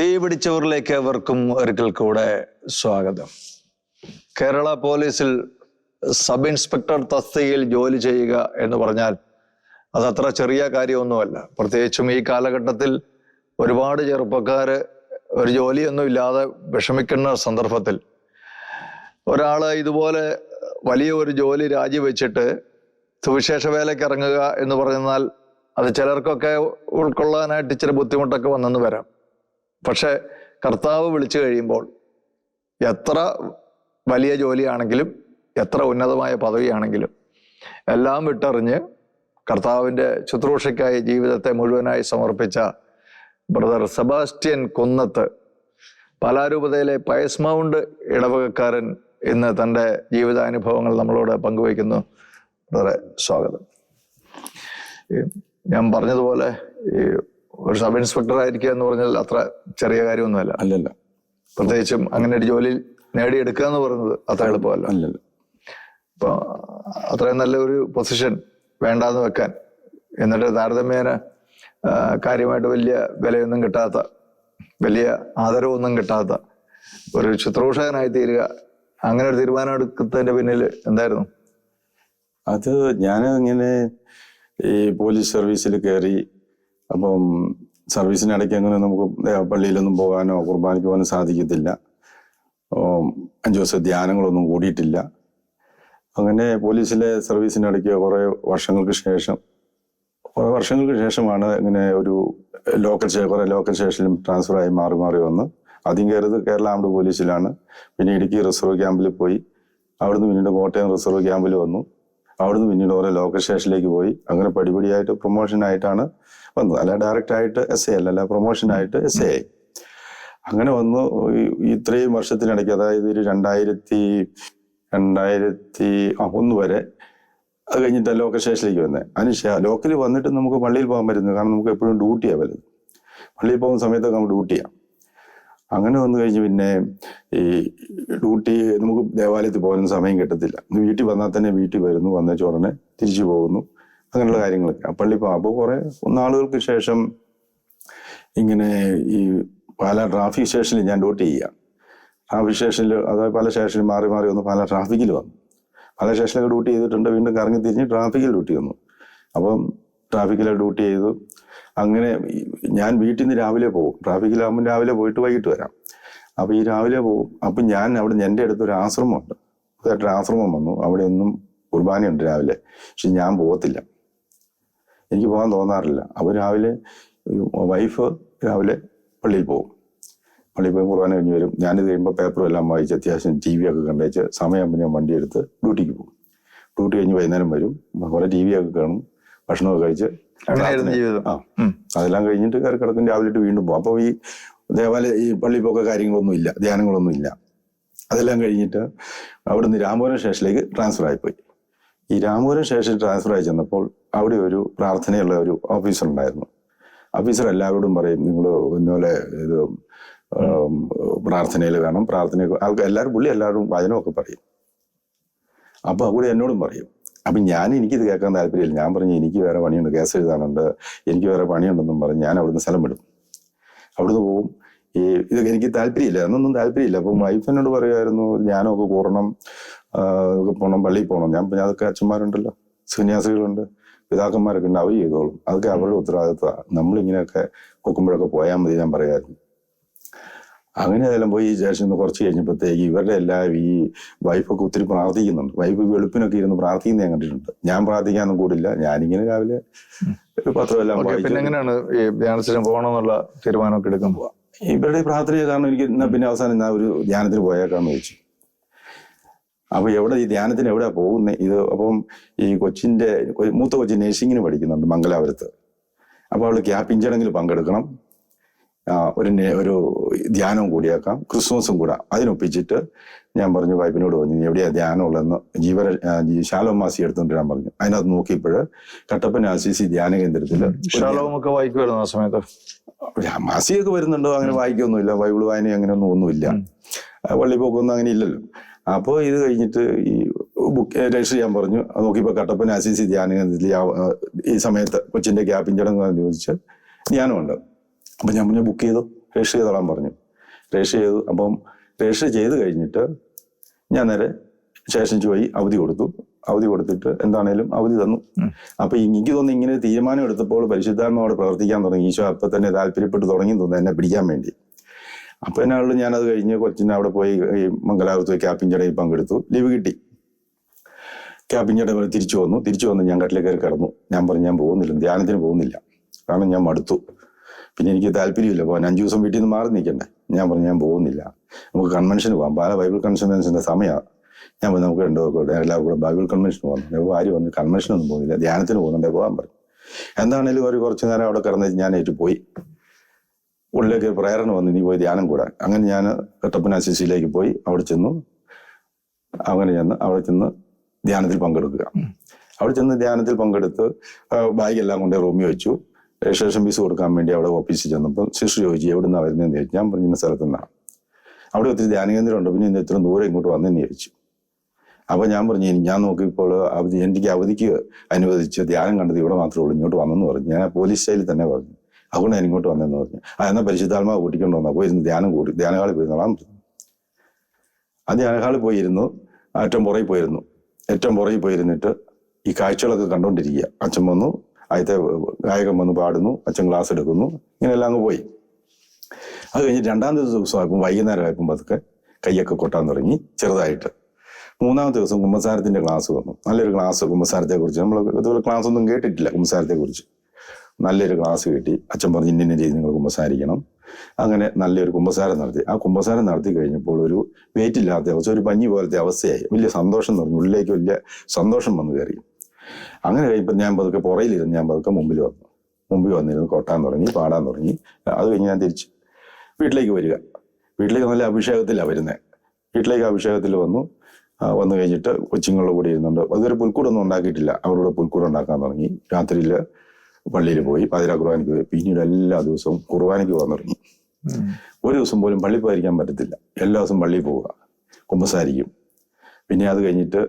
തീ പിടിച്ചവരിലേക്ക് അവർക്കും ഒരിക്കൽ കൂടെ സ്വാഗതം. കേരള പോലീസിൽ സബ് ഇൻസ്പെക്ടർ തസ്തികയിൽ ജോലി ചെയ്യുക എന്ന് പറഞ്ഞാൽ അത് അത്ര ചെറിയ കാര്യമൊന്നുമല്ല. പ്രത്യേകിച്ചും ഈ കാലഘട്ടത്തിൽ ഒരുപാട് ചെറുപ്പക്കാർ ഒരു ജോലിയൊന്നും ഇല്ലാതെ വിഷമിക്കുന്ന സന്ദർഭത്തിൽ ഒരാൾ ഇതുപോലെ വലിയ ഒരു ജോലി രാജിവെച്ചിട്ട് സുവിശേഷ വേലയ്ക്ക് ഇറങ്ങുക എന്ന് പറഞ്ഞാൽ അത് ചിലർക്കൊക്കെ ഉൾക്കൊള്ളാനായിട്ട് ഇച്ചിരി ബുദ്ധിമുട്ടൊക്കെ വന്നെന്ന് വരാം. പക്ഷെ കർത്താവ് വിളിച്ചു കഴിയുമ്പോൾ എത്ര വലിയ ജോലിയാണെങ്കിലും എത്ര ഉന്നതമായ പദവിയാണെങ്കിലും എല്ലാം വിട്ടറിഞ്ഞ് കർത്താവിന്റെ ശുശ്രൂഷയ്ക്കായി ജീവിതത്തെ മുഴുവനായി സമർപ്പിച്ച ബ്രദർ സെബാസ്റ്റ്യൻ കുന്നത്ത് പാലാരൂപതയിലെ പയസ് മൗണ്ട് ഇടവകക്കാരൻ ഇന്ന് തന്റെ ജീവിതാനുഭവങ്ങൾ നമ്മളോട് പങ്കുവയ്ക്കുന്നു. ബ്രദറെ സ്വാഗതം. ഞാൻ പറഞ്ഞതുപോലെ ഈ ഒരു സബ് ഇൻസ്പെക്ടർ ആയിരിക്കുക എന്ന് പറഞ്ഞാൽ അത്ര ചെറിയ കാര്യമൊന്നുമല്ല. അല്ലല്ല. പ്രത്യേകിച്ചും അങ്ങനെ ഒരു ജോലി നേടിയെടുക്കുക എന്ന് പറയുന്നത് അത്ര എളുപ്പമല്ല. അല്ലല്ല. അപ്പൊ അത്രയും നല്ലൊരു പൊസിഷൻ വേണ്ടാന്ന് വെക്കാൻ എന്നിട്ട് താരതമ്യേന കാര്യമായിട്ട് വലിയ വിലയൊന്നും കിട്ടാത്ത വലിയ ആദരവൊന്നും കിട്ടാത്ത ഒരു ശുശ്രൂഷകനായി തീരുക അങ്ങനെ ഒരു തീരുമാനം എടുക്കുന്നതിന്റെ പിന്നിൽ എന്തായിരുന്നു? അത് ഞാൻ ഇങ്ങനെ ഈ പോലീസ് സർവീസിൽ കയറി അപ്പം സർവീസിനിടയ്ക്ക് അങ്ങനെ നമുക്ക് പള്ളിയിലൊന്നും പോകാനോ കുർബാനയ്ക്ക് പോകാനോ സാധിക്കത്തില്ല. അഞ്ച് ദിവസം ധ്യാനങ്ങളൊന്നും കൂടിയിട്ടില്ല. അങ്ങനെ പോലീസിലെ സർവീസിനിടയ്ക്ക് കുറേ വർഷങ്ങൾക്ക് ശേഷം കുറേ വർഷങ്ങൾക്ക് ശേഷമാണ് ഇങ്ങനെ ഒരു ലോക്കൽ കുറേ ലോക്കൽ സ്റ്റേഷനിലും ട്രാൻസ്ഫറായി മാറി മാറി വന്ന്. ആദ്യം കയറിയത് കേരള ആംഡ് പോലീസിലാണ്. പിന്നെ ഇടുക്കി റിസർവ് ക്യാമ്പിൽ പോയി. അവിടുന്ന് പിന്നീട് കോട്ടയം റിസർവ് ക്യാമ്പിൽ വന്നു. അവിടുന്ന് പിന്നീട് ഓരോ ലോക്കൽ സ്റ്റേഷനിലേക്ക് പോയി. അങ്ങനെ പടിപടിയായിട്ട് പ്രൊമോഷൻ ആയിട്ടാണ് വന്നത്. അല്ല ഡയറക്റ്റ് ആയിട്ട് എസ് എ അല്ല പ്രൊമോഷൻ ആയിട്ട് എസ് എ ആയി. അങ്ങനെ വന്നു. ഇത്രയും വർഷത്തിനിടയ്ക്ക് അതായത് ഒരു രണ്ടായിരത്തി രണ്ടായിരത്തി ഒന്ന് വരെ അത് കഴിഞ്ഞിട്ട് ലോക്കൽ സ്റ്റേഷനിലേക്ക് വന്നത് അതിന് ലോക്കലിൽ വന്നിട്ട് നമുക്ക് പള്ളിയിൽ പോകാൻ പറ്റുന്നു കാരണം നമുക്ക് എപ്പോഴും ഡ്യൂട്ടിയാണ് വലുത്. പള്ളിയിൽ പോകുന്ന സമയത്തൊക്കെ നമുക്ക് ഡ്യൂട്ടിയാണ് അങ്ങനെ വന്നു കഴിഞ്ഞ് പിന്നെ ഈ ഡ്യൂട്ടി നമുക്ക് ദേവാലയത്തിൽ പോകാനും സമയം കിട്ടത്തില്ല. വീട്ടിൽ വന്നാൽ തന്നെ വീട്ടിൽ വരുന്നു വന്നേച്ച ഉടനെ തിരിച്ചു പോകുന്നു. അങ്ങനെയുള്ള കാര്യങ്ങളൊക്കെ. പള്ളി അപ്പോൾ കുറെ നാളുകൾക്ക് ശേഷം ഇങ്ങനെ ഈ പല ട്രാഫിക് സ്റ്റേഷനിൽ ഞാൻ ഡ്യൂട്ടി ചെയ്യാം. ട്രാഫിക് സ്റ്റേഷനിൽ അതായത് പല സ്റ്റേഷനിൽ മാറി മാറി വന്ന് പല ട്രാഫിക്കിൽ വന്നു. പല സ്റ്റേഷനിലൊക്കെ ഡ്യൂട്ടി ചെയ്തിട്ടുണ്ട് വീണ്ടും കറങ്ങി തിരിഞ്ഞ് ട്രാഫിക്കിൽ ഡ്യൂട്ടി വന്നു. അപ്പം ട്രാഫിക്കിൽ ഡ്യൂട്ടി ചെയ്തു. അങ്ങനെ ഞാൻ വീട്ടിൽ നിന്ന് രാവിലെ പോകും. ട്രാഫിക്കിലാകുമ്പോൾ രാവിലെ പോയിട്ട് വൈകിട്ട് വരാം. അപ്പൊ ഈ രാവിലെ പോകും. അപ്പൊ ഞാൻ അവിടെ എന്റെ അടുത്ത് ഒരു ആശ്രമം ഉണ്ട് പുതുതായിട്ടൊരു ആശ്രമം വന്നു. അവിടെ ഒന്നും കുർബാനയുണ്ട് രാവിലെ. പക്ഷെ ഞാൻ പോകത്തില്ല. എനിക്ക് പോകാൻ തോന്നാറില്ല. അപ്പൊ രാവിലെ വൈഫ് രാവിലെ പള്ളിയിൽ പോകും. പള്ളിയിൽ പോയി കുർബാന കഴിഞ്ഞ് വരും. ഞാനിത് കഴിയുമ്പോൾ പേപ്പറും എല്ലാം വായിച്ച് അത്യാവശ്യം ടി വി ഒക്കെ കണ്ടേച്ച് സമയമാകുമ്പോൾ ഞാൻ വണ്ടി എടുത്ത് ഡ്യൂട്ടിക്ക് പോകും. ഡ്യൂട്ടി കഴിഞ്ഞ് വൈകുന്നേരം വരും. കുറെ ടി വി ഒക്കെ കാണും. ഭക്ഷണമൊക്കെ കഴിച്ച് അങ്ങനെയായിരുന്നു ജീവിതം. ആ. അതെല്ലാം കഴിഞ്ഞിട്ട് കയറി കിടക്കും രാവിലെ വീണ്ടും പോകും അപ്പോൾ ഈ ദേവാലയ ഈ പള്ളി പോക്ക കാര്യങ്ങളൊന്നും ഇല്ല ധ്യാനങ്ങളൊന്നും ഇല്ല. അതെല്ലാം കഴിഞ്ഞിട്ട് അവിടുന്ന് രാമപുരം സ്റ്റേഷനിലേക്ക് ട്രാൻസ്ഫർ ആയിപ്പോയി. ഈ രാമപുരം സ്റ്റേഷനിൽ ട്രാൻസ്ഫർ ആയി ചെന്നപ്പോൾ അവിടെ ഒരു പ്രാർത്ഥനയുള്ള ഒരു ഓഫീസർ ഉണ്ടായിരുന്നു. ഓഫീസർ എല്ലാവരോടും പറയും നിങ്ങൾ ഇന്നോലെ ഇത് പ്രാർത്ഥനയിൽ വേണം പ്രാർത്ഥന ആൾക്കാർ എല്ലാവരും പുള്ളി എല്ലാവരും വചനമൊക്കെ പറയും. അപ്പൊ അവിടെ എന്നോടും പറയും അപ്പൊ ഞാൻ എനിക്കിത് കേൾക്കാൻ താല്പര്യമില്ല. ഞാൻ പറഞ്ഞു എനിക്ക് വേറെ പണിയുണ്ട്. കേസ് എഴുതാനുണ്ട്. എനിക്ക് വേറെ പണിയുണ്ടെന്നും പറഞ്ഞ് ഞാൻ അവിടുന്ന് സ്ഥലം വിടും അവിടുന്ന് പോവും. ഈ ഇതൊക്കെ എനിക്ക് താല്പര്യമില്ല. എന്നൊന്നും താല്പര്യമില്ല. അപ്പം വൈഫ് എന്നോട് പറയുമായിരുന്നു ഞാനൊക്കെ കൂറണം പോകണം പള്ളിയിൽ പോകണം ഞാൻ പിന്നെ അതൊക്കെ അച്ഛന്മാരുണ്ടല്ലോ. സന്യാസികളുണ്ട്. പിതാക്കന്മാരൊക്കെ ഉണ്ട്. അവർ ചെയ്തോളും. അതൊക്കെ അവരുടെ ഉത്തരവാദിത്വമാണ് നമ്മളിങ്ങനെയൊക്കെ കൊക്കുമ്പോഴൊക്കെ പോയാൽ മതി ഞാൻ പറയായിരുന്നു. അങ്ങനെ അതെല്ലാം പോയി സ്റ്റേഷനിൽ കുറച്ച് കഴിഞ്ഞപ്പോഴത്തേക്ക് ഇവരുടെ എല്ലാം ഈ വൈഫൊക്കെ ഒത്തിരി പ്രാർത്ഥിക്കുന്നുണ്ട്. വൈഫ് വെളുപ്പിനൊക്കെ ഇരുന്ന് പ്രാർത്ഥിക്കുന്ന ഞാൻ കണ്ടിട്ടുണ്ട്. ഞാൻ പ്രാർത്ഥിക്കാനൊന്നും കൂടില്ല. ഞാനിങ്ങനെ രാവിലെ ഒരു പത്രം എല്ലാം ഓക്കെ പിന്നെ എങ്ങനെയാണ് ഈ ധ്യാനത്തിന് പോകണമെന്നുള്ള തീരുമാനമൊക്കെ എടുക്കുമ്പോൾ ഇവരുടെ പ്രാർത്ഥനയെ കാരണം എനിക്ക് എന്നാ പിന്നെ അവസാനം ഞാൻ ഒരു ധ്യാനത്തിന് പോയേക്കാന്ന് ചോദിച്ചു അപ്പൊ എവിടെ ഈ ധ്യാനത്തിന് എവിടെയാ പോകുന്നത് ഇത് അപ്പം ഈ കൊച്ചിന്റെ മൂത്ത കൊച്ചി നഴ്സിങ്ങിന് പഠിക്കുന്നുണ്ട് മംഗലാപുരത്ത്. അപ്പൊ അവൾ ക്യാപ്പിൻ ചടങ്ങിൽ പങ്കെടുക്കണം. ഒരു ഒരു ധ്യാനവും കൂടിയാക്കാം. ക്രിസ്മസും കൂടെ. അതിനൊപ്പിച്ചിട്ട് ഞാൻ പറഞ്ഞു വൈഫിനോട് പറഞ്ഞു "നീ എവിടെയാ ധ്യാനമുള്ളതെന്ന്? ജീവ ശാലോ മാസി എടുത്തുകൊണ്ട് ഞാൻ പറഞ്ഞു. അതിനകത്ത് നോക്കിയപ്പോൾ കട്ടപ്പന ആസിസി ധ്യാന കേന്ദ്രത്തിൽ ശാലോമൊക്കെ വായിക്കുമായിരുന്നു ആ സമയത്ത്? മാസിയൊക്കെ വരുന്നുണ്ടോ? അങ്ങനെ വായിക്കൊന്നുമില്ല. ബൈബിൾ വായന അങ്ങനെയൊന്നും ഒന്നുമില്ല. വള്ളിപ്പോക്കൊന്നും അങ്ങനെ ഇല്ലല്ലോ. അപ്പോൾ ഇത് കഴിഞ്ഞിട്ട് ഈ ബുക്ക് രജിസ്റ്റർ ചെയ്യാൻ പറഞ്ഞു. നോക്കിയപ്പോൾ നോക്കിയപ്പോൾ കട്ടപ്പന അസിസി ധ്യാന കേന്ദ്രത്തിൽ ഈ സമയത്ത് കൊച്ചിന്റെ ഗ്യാപ്പിൻ ചടങ്ങ് ചോദിച്ച് ധ്യാനമുണ്ട്. അപ്പം ഞാൻ പറഞ്ഞു ബുക്ക് ചെയ്തു. രജിസ്റ്റർ ചെയ്തോളാൻ പറഞ്ഞു. രജിസ്റ്റർ ചെയ്തു. അപ്പം രജിസ്റ്റർ ചെയ്ത് കഴിഞ്ഞിട്ട് ഞാൻ നേരെ സ്റ്റേഷനിൽ പോയി അവധി കൊടുത്തു. അവധി കൊടുത്തിട്ട് എന്താണേലും അവധി തന്നു. അപ്പൊ എനിക്ക് തോന്നുന്നു ഇങ്ങനെ തീരുമാനം എടുത്തപ്പോൾ പരിശുദ്ധാത്മാവോട് പ്രവർത്തിക്കാൻ തുടങ്ങി. ഈശോ അപ്പൊ തന്നെ താല്പര്യപ്പെട്ട് തുടങ്ങി തോന്നുന്നു എന്നെ പിടിക്കാൻ വേണ്ടി. അപ്പൊ എന്നാളിൽ ഞാൻ അത് കഴിഞ്ഞ് കൊച്ചിനെ അവിടെ പോയി ഈ മംഗലാപുരത്ത് പോയി ക്യാപ്പിഞ്ചടയിൽ പങ്കെടുത്തു. ലീവ് കിട്ടി. ക്യാപ്പിഞ്ചട തിരിച്ചു വന്നു. തിരിച്ചു വന്ന് ഞാൻ കട്ടിലേക്ക് കയറി കിടന്നു. ഞാൻ പറഞ്ഞു ഞാൻ പോകുന്നില്ല. ധ്യാനത്തിന് പോകുന്നില്ല. കാരണം ഞാൻ മടുത്തു. പിന്നെ എനിക്ക് താല്പര്യമില്ല. പോകാൻ അഞ്ചു ദിവസം വീട്ടിൽ നിന്ന് മാറി നിൽക്കണ്ടേ? ഞാൻ പറഞ്ഞു ഞാൻ പോകുന്നില്ല. നമുക്ക് കൺവെൻഷൻ പോകാം. പാല ബൈബിൾ കൺവെൻഷന്റെ സമയമാണ്. ഞാൻ പറഞ്ഞു നമുക്ക് രണ്ടു പേർക്കൂടെ എല്ലാവരും കൂടെ ബൈബിൾ കൺവെൻഷൻ പോകാം. ഞാൻ ആര് വന്ന് കൺവെൻഷനൊന്നും പോകുന്നില്ല. ധ്യാനത്തിന് പോകുന്നുണ്ടേ പോകാൻ പറഞ്ഞു. എന്താണേലും ഒരു കുറച്ച് നേരം അവിടെ കിടന്ന് ഞാനായിട്ട് പോയി. ഉള്ളിലേക്ക് പ്രേരണ വന്ന് നീ പോയി ധ്യാനം കൂടാൻ. അങ്ങനെ ഞാൻ കട്ടപ്പന അസിസിയിലേക്ക് പോയി അവിടെ ചെന്നു. അങ്ങനെ ചെന്ന് അവിടെ ചെന്ന് ധ്യാനത്തിൽ പങ്കെടുക്കുക. അവിടെ ചെന്ന് ധ്യാനത്തിൽ പങ്കെടുത്ത് ബാഗ് ബാഗെല്ലാം കൊണ്ട് റൂമിൽ വെച്ചു. രജിസ്ട്രേഷൻ ഫീസ് കൊടുക്കാൻ വേണ്ടി അവിടെ ഓഫീസിൽ ചെന്നപ്പോൾ ശിശു ചോദിച്ചു എവിടെ നിന്നാണ് വരുന്നതെന്ന് ചോദിച്ചു? ഞാൻ പറഞ്ഞ സ്ഥലത്തു നിന്നാണ്. അവിടെ ഒത്തിരി ധ്യാന കേന്ദ്രമുണ്ട് പിന്നെ ഇന്ന് ഇത്ര ദൂരം ഇങ്ങോട്ട് വന്നെന്ന് ചോദിച്ചു. അപ്പോൾ ഞാൻ പറഞ്ഞു "ഇനി ഞാൻ നോക്കിയപ്പോൾ അവധി എനിക്ക് അവധിക്ക് അനുവദിച്ച് ധ്യാനം കണ്ടത് ഇവിടെ മാത്രമേ ഉള്ളൂ ഇങ്ങോട്ട് വന്നെന്ന് പറഞ്ഞു. ഞാൻ പോലീസ് സ്റ്റൈലിൽ തന്നെ പറഞ്ഞു അതുകൊണ്ട് ഞാൻ ഇങ്ങോട്ട് വന്നെന്ന് പറഞ്ഞു. ആ എന്നാൽ പരിശുദ്ധാത്മാവ് കൂട്ടിക്കൊണ്ട് പോയി ഇരുന്ന് ധ്യാനം കൂടി ധ്യാനഹാളിൽ പറഞ്ഞു. ആ ധ്യാനഹാളിൽ പോയിരുന്നു ഏറ്റവും പുറകിൽ പോയിരുന്നു. ഏറ്റവും പുറകിൽ പോയിരുന്നിട്ട് ഈ കാഴ്ചകളൊക്കെ കണ്ടുകൊണ്ടിരിക്കുക അച്ഛൻ വന്നു ആദ്യത്തെ ഗായകൻ വന്ന് പാടുന്നു അച്ഛൻ ക്ലാസ് എടുക്കുന്നു ഇങ്ങനെയെല്ലാം അങ്ങ് പോയി. അത് കഴിഞ്ഞ് രണ്ടാമത്തെ ദിവസമാക്കും വൈകുന്നേരം ആക്കുമ്പോൾ അതൊക്കെ കൈയൊക്കെ കൊട്ടാൻ തുടങ്ങി ചെറുതായിട്ട്. മൂന്നാമത്തെ ദിവസം കുമ്പസാരത്തിന്റെ ക്ലാസ് വന്നു. നല്ലൊരു ക്ലാസ് കുമ്പസാരത്തെ കുറിച്ച് നമ്മൾ ഇതുപോലെ ക്ലാസ് ഒന്നും കേട്ടിട്ടില്ല കുമ്പസാരത്തെ കുറിച്ച് നല്ലൊരു ക്ലാസ് കിട്ടി. അച്ഛൻ പറഞ്ഞ് ഇന്ന രീതി നിങ്ങൾ കുമ്പസാരിക്കണം. അങ്ങനെ നല്ലൊരു കുമ്പസാരം നടത്തി. ആ കുമ്പസാരം നടത്തി കഴിഞ്ഞപ്പോൾ ഒരു വെയിറ്റ് ഇല്ലാത്ത അവസ്ഥ ഒരു പഞ്ഞി പോലത്തെ അവസ്ഥയായി. വലിയ സന്തോഷം തുടങ്ങി ഉള്ളിലേക്ക് വലിയ സന്തോഷം വന്നു കയറി. അങ്ങനെ കഴിയുമ്പോൾ ഞാൻ പതുക്കെ പുറയിലിരുന്ന് ഞാൻ പതുക്കെ മുമ്പിൽ വന്നു. മുമ്പിൽ വന്നിരുന്ന് കൊട്ടാൻ തുടങ്ങി പാടാൻ തുടങ്ങി. അത് കഴിഞ്ഞ് ഞാൻ തിരിച്ച് വീട്ടിലേക്ക് വരിക. വീട്ടിലേക്ക് നല്ല അഭിഷേകത്തിലാണ് വരുന്നത്. വീട്ടിലേക്ക് അഭിഷേകത്തിൽ വന്നു. വന്നു കഴിഞ്ഞിട്ട് കൊച്ചുങ്ങളുടെ കൂടെ ഇരുന്നുണ്ട്. അതുവരെ പുൽക്കൂടൊന്നും ഉണ്ടാക്കിയിട്ടില്ല. അവരോട് പുൽക്കൂട് ഉണ്ടാക്കാൻ തുടങ്ങി. രാത്രിയിൽ പള്ളിയിൽ പോയി പാതിരാ കുർബാനയ്ക്ക് പോയി. പിന്നീട് എല്ലാ ദിവസവും കുർബാനയ്ക്ക് പോകാൻ തുടങ്ങി. ഒരു ദിവസം പോലും പള്ളി പോയിരിക്കാൻ പറ്റത്തില്ല. എല്ലാ ദിവസവും പള്ളിയിൽ പോവുക. കുമ്പസാരിക്കും. പിന്നെ അത് കഴിഞ്ഞിട്ട്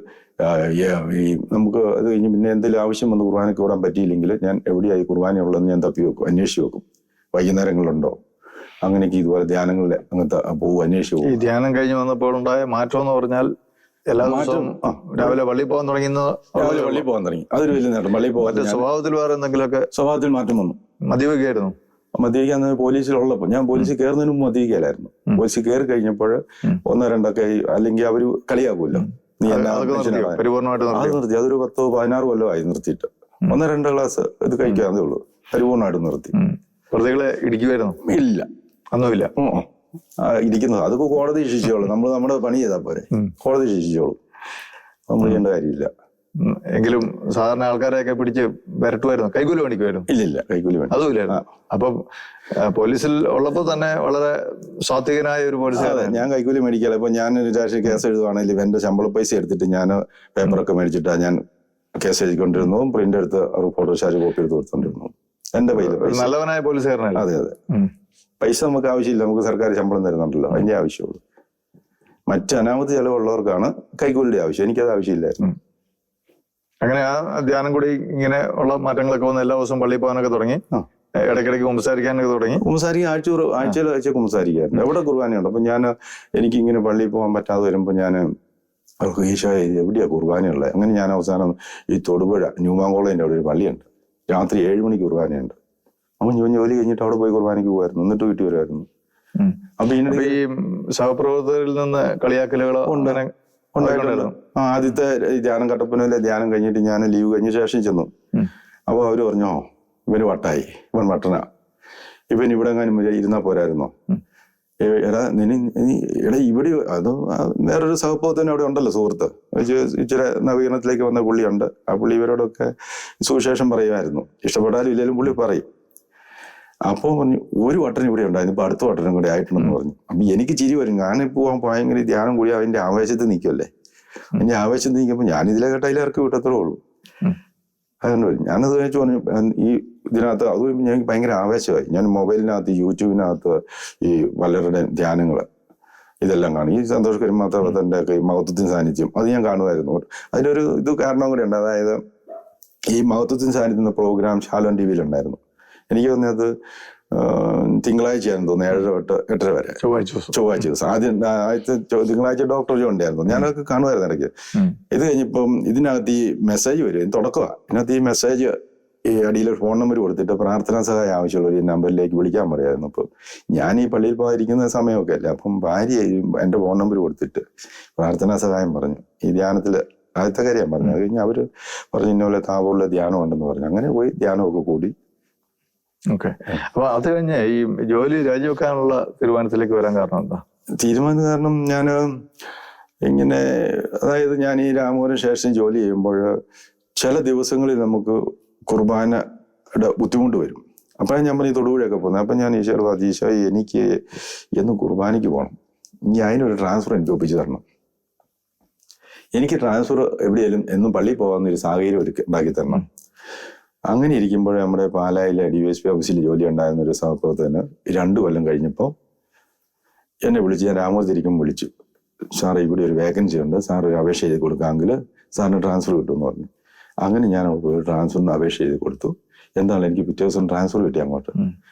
ഈ- നമുക്ക് അത് കഴിഞ്ഞ് പിന്നെ എന്തെങ്കിലും ആവശ്യം വന്ന് കുർബാനയ്ക്ക് കൂടാൻ പറ്റിയില്ലെങ്കിൽ ഞാൻ എവിടെയായി കുർബാന ഉള്ളതെന്ന് ഞാൻ തപ്പി വെക്കും അന്വേഷിച്ച് വെക്കും. വൈകുന്നേരങ്ങളുണ്ടോ? അങ്ങനെയൊക്കെ ഇതുപോലെ ധ്യാനങ്ങളിൽ അങ്ങനത്തെ പോകും അന്വേഷിച്ച് ഈ പോകും ധ്യാനം കഴിഞ്ഞ് വന്നപ്പോൾ ഉണ്ടായ മാറ്റം എന്ന് പറഞ്ഞാൽ എല്ലാ ദിവസവും. രാവിലെ പള്ളിയിൽ പോകാൻ തുടങ്ങുന്ന രാവിലെ പള്ളിയിൽ പോകാൻ തുടങ്ങി. അതൊരു വലിയ നേട്ടം. പള്ളിയിൽ പോകാൻ സ്വഭാവത്തിൽ വേറെ എന്തെങ്കിലുമൊക്കെ സ്വഭാവത്തിൽ മാറ്റം വന്നു. മദ്യപിക്കായിരുന്നു? മദ്യപിക്കാൻ പോലീസിലുള്ളപ്പോൾ ഞാൻ പോലീസിൽ കയറുന്നതിന് മുമ്പ് മദ്യപിക്കലായിരുന്നു. പോലീസിൽ കയറി കഴിഞ്ഞപ്പോൾ ഒന്നോ രണ്ടൊക്കെ അല്ലെങ്കിൽ അവർ കളിയാക്കുമല്ലോ. നീ എന്നാ അത് നിർത്തി. അതൊരു പത്തോ പതിനാറ് ആയി നിർത്തിയിട്ട്. ഒന്നോ രണ്ടോ ഗ്ലാസ് ഇത് കഴിക്കാതെ ഉള്ളൂ. പരിപൂർണമായിട്ട് നിർത്തി. പ്രതികളെ ഇടിക്കുമായിരുന്നു ഇല്ല. അന്നുമില്ല ഇരിക്കുന്നത്. അതൊക്കെ കോടതി ശിക്ഷിച്ചോളൂ. നമ്മൾ നമ്മുടെ പണി ചെയ്താൽ പോരെ. കോടതി ശിക്ഷിച്ചോളൂ. നമ്മൾ ചെയ്യേണ്ട കാര്യമില്ല. എങ്കിലും സാധാരണ ആൾക്കാരെയൊക്കെ പിടിച്ച് വരട്ടുമായിരുന്നു. കൈകൂലി പണിക്കുമായിരുന്നു. ഇല്ലില്ല കൈകൂലി അതുമില്ലായിരുന്നു അപ്പം പോലീസിൽ ഉള്ളപ്പോൾ തന്നെ വളരെ സാത്വികനായ ഒരു പോലീസ് ഞാൻ കൈകൂലി മേടിക്കാതെ ഇപ്പൊ ഞാൻ ഒരു രാഷ്ട്രീയ കേസ് എഴുതുവാണെങ്കിൽ എന്റെ ശമ്പള പൈസ എടുത്തിട്ട് ഞാൻ പേപ്പറൊക്കെ മേടിച്ചിട്ടാ ഞാൻ കേസ് എഴുതിക്കൊണ്ടിരുന്നു. പ്രിന്റ് എടുത്ത് ഫോട്ടോ ചാർജ് കോപ്പി എടുത്ത് കൊടുത്തോണ്ടിരുന്നു. എന്റെ കയ്യിൽ പൈസ. നല്ലവനായ പോലീസുകാരനല്ല? അതെ അതെ. പൈസ നമുക്ക് ആവശ്യമില്ല. നമുക്ക് സർക്കാർ ശമ്പളം തരുന്നുണ്ടല്ലോ. അതിന്റെ ആവശ്യമുള്ളൂ. മറ്റ് അനാമത് ചെലവുള്ളവർക്കാണ് കൈക്കൂലിയുടെ ആവശ്യം. എനിക്കത് ആവശ്യമില്ലായിരുന്നു. അങ്ങനെ ആ ധ്യാനം കൂടി ഇങ്ങനെ ഉള്ള മാറ്റങ്ങളൊക്കെ വന്ന് എല്ലാ ദിവസവും പള്ളിയിൽ പോകാനൊക്കെ തുടങ്ങി. ഇടയ്ക്കിടയ്ക്ക് കുമ്പസാരിക്കാനൊക്കെ തുടങ്ങി. കുമ്പസാരിക്കും. ആഴ്ച ആഴ്ചയിൽ ആഴ്ച കുമ്പസാരിക്കാറുണ്ട്. എവിടെ കുർബാനയുണ്ട്? അപ്പൊ ഞാൻ എനിക്ക് ഇങ്ങനെ പള്ളിയിൽ പോകാൻ പറ്റാതെ വരുമ്പോൾ ഞാൻ എവിടെയാ കുർബാനയുള്ളത് അങ്ങനെ ഞാൻ അവസാനം ഈ തൊടുപുഴ ന്യൂമാങ്കോളേന്റെ അവിടെ ഒരു പള്ളിയുണ്ട്. രാത്രി ഏഴ് മണിക്ക് കുർബാനയുണ്ട്. അപ്പൊ ഞാൻ ജോലി കഴിഞ്ഞിട്ട് അവിടെ പോയി കുർബാനയ്ക്ക് പോകുമായിരുന്നു എന്നിട്ട് വീട്ടിൽ വരുമായിരുന്നു. അപ്പൊ അപ്പൊ ഈ സഹപ്രവർത്തകരിൽ നിന്ന് കളിയാക്കലുകളോ ഉണ്ട്. ഉണ്ടായിട്ടുണ്ടായിരുന്നു. ആ ആദ്യത്തെ ധ്യാനം കട്ടപ്പനയിലെ ധ്യാനം കഴിഞ്ഞിട്ട് ഞാൻ ലീവ് കഴിഞ്ഞ ശേഷം ചെന്നു. അപ്പോൾ അപ്പൊ അവർ പറഞ്ഞോ ഇവന് വട്ടായി ഇവൻ വട്ടന. ഇവൻ ഇവിടെ എങ്ങാനും ഇരുന്നാ പോരായിരുന്നോ. എടാ നിന നീ എടാ ഇവിടെ അത് വേറൊരു സഹപ്രവർത്തനം അവിടെ ഉണ്ടല്ലോ സുഹൃത്ത്. ഇച്ചി- ഇച്ചിരി നവീകരണത്തിലേക്ക് വന്ന പുള്ളിയുണ്ട്. ആ പുള്ളി ഇവരോടൊക്കെ സുവിശേഷം പറയുമായിരുന്നു. ഇഷ്ടപ്പെട്ടാലും ഇല്ലെങ്കിലും പുള്ളി പറയും. അപ്പൊ പറഞ്ഞു ഒരു വട്ടനും ഇവിടെ ഉണ്ടായിരുന്നു ഇപ്പൊ അടുത്ത വട്ടനും കൂടെ ആയിട്ടുണ്ടെന്ന് പറഞ്ഞു. അപ്പൊ എനിക്ക് ചിരി വരും. ഞാനിപ്പോ ഭയങ്കര ധ്യാനം കൂടി അതിന്റെ ആവേശത്തിൽ നിൽക്കുമല്ലേ അതിന്റെ ആവേശത്തിൽ നിൽക്കുമ്പോൾ ഞാൻ ഇതിലെ കേട്ട അതിൽ ഇറക്കി വിട്ടത്രേ ഉള്ളൂ. അതുകൊണ്ട്. ഞാനത് വെച്ച് പറഞ്ഞു ഈ ഇതിനകത്ത് അത് എനിക്ക് ഭയങ്കര ആവേശമായി. ഞാൻ മൊബൈലിനകത്ത് യൂട്യൂബിനകത്ത് ഈ വല്ലരുടെ ധ്യാനങ്ങൾ ഇതെല്ലാം കാണും. ഈ സന്തോഷ് കരിമാത്തന്റെ ഒക്കെ ഈ മഹത്വത്തിന് സാന്നിധ്യം അത് ഞാൻ കാണുമായിരുന്നു. അതിനൊരു ഇത് കാരണം കൂടി ഉണ്ട്. അതായത് ഈ മഹത്വത്തിന് സാന്നിധ്യം പ്രോഗ്രാം ശാലോൻ ടി വിയിലുണ്ടായിരുന്നു എനിക്ക് തോന്നിയത് തിങ്കളാഴ്ചയായിരുന്നു തോന്നുന്നു ഏഴര തൊട്ട് എട്ടര വരെ. ചൊവ്വാഴ്ച ദിവസം. ചൊവ്വാഴ്ച ദിവസം. ആദ്യം ആദ്യത്തെ തിങ്കളാഴ്ച ഡോക്ടർ ജോ ഉണ്ടായിരുന്നു ഞാനതൊക്കെ കാണുമായിരുന്നു ഇടയ്ക്ക്. ഇത് കഴിഞ്ഞപ്പം ഇതിനകത്ത് ഈ മെസ്സേജ് വരും. തുടക്കമാണ് ഇതിനകത്ത് ഈ മെസ്സേജ് ഈ അടിയിൽ ഫോൺ നമ്പർ കൊടുത്തിട്ട് പ്രാർത്ഥനാ സഹായം ആവശ്യമുള്ള ഒരു നമ്പറിലേക്ക് വിളിക്കാൻ പറയായിരുന്നു അപ്പം. ഞാൻ ഈ പള്ളിയിൽ പോകാതിരിക്കുന്ന സമയമൊക്കെ അല്ല. അപ്പം ഭാര്യ എന്റെ എന്റെ ഫോൺ നമ്പർ കൊടുത്തിട്ട് പ്രാർത്ഥനാ സഹായം പറഞ്ഞു. ഈ ധ്യാനത്തിൽ ആദ്യത്തെ കാര്യം പറഞ്ഞു. അത് കഴിഞ്ഞ് അവർ പറഞ്ഞു ഇന്നപോലെ താപമുള്ള ധ്യാനം ഉണ്ടെന്ന് പറഞ്ഞു. അങ്ങനെ പോയി ധ്യാനമൊക്കെ കൂടി. ഓക്കെ. അപ്പൊ അത് കഴിഞ്ഞ് ഈ ജോലി രാജിവെക്കാനുള്ള തീരുമാനത്തിലേക്ക് വരാൻ കാരണം എന്താ? തീരുമാനം കാരണം ഞാൻ ഇങ്ങനെ അതായത് ഞാൻ ഈ രാമപുരം ശേഷം ജോലി ചെയ്യുമ്പോൾ ചില ദിവസങ്ങളിൽ നമുക്ക് കുർബാനയുടെ ബുദ്ധിമുട്ട് വരും. അപ്പോഴാണ് ഞാൻ പറഞ്ഞു തൊടുപുഴയൊക്കെ പോകുന്നത്. അപ്പം ഞാൻ ഈശോ അതീശോ എനിക്ക് എന്ന് കുർബാനയ്ക്ക് പോകണം. ഇനി അതിനൊരു ട്രാൻസ്ഫർ എനിക്ക് ഒപ്പിച്ച് തരണം. എനിക്ക് ട്രാൻസ്ഫർ എവിടെയായാലും എന്നും പള്ളിയിൽ പോകാവുന്ന ഒരു സാഹചര്യം ഒരുക്കി ഉണ്ടാക്കി തരണം. അങ്ങനെ ഇരിക്കുമ്പോൾ നമ്മുടെ പാലായിലെ ഡി എസ് പി ഓഫീസിൽ ജോലി ഉണ്ടായിരുന്ന ഒരു സഹപ്രവർത്തകന് രണ്ട് കൊല്ലം കഴിഞ്ഞപ്പോൾ എന്നെ വിളിച്ച് ഞാൻ രാമോദരിക്കും വിളിച്ചു. സാർ ഇവിടെ ഒരു വേക്കൻസി ഉണ്ട്. സാർ ഒരു അപേക്ഷ ചെയ്ത് കൊടുക്കാമെങ്കിൽ സാറിന് ട്രാൻസ്ഫർ കിട്ടുമെന്ന് പറഞ്ഞു. അങ്ങനെ ഞാൻ ട്രാൻസ്ഫറിന് അപേക്ഷ ചെയ്ത് കൊടുത്തു. എന്താണ് എനിക്ക് പിറ്റേ ദിവസം ട്രാൻസ്ഫർ കിട്ടി അങ്ങോട്ട്?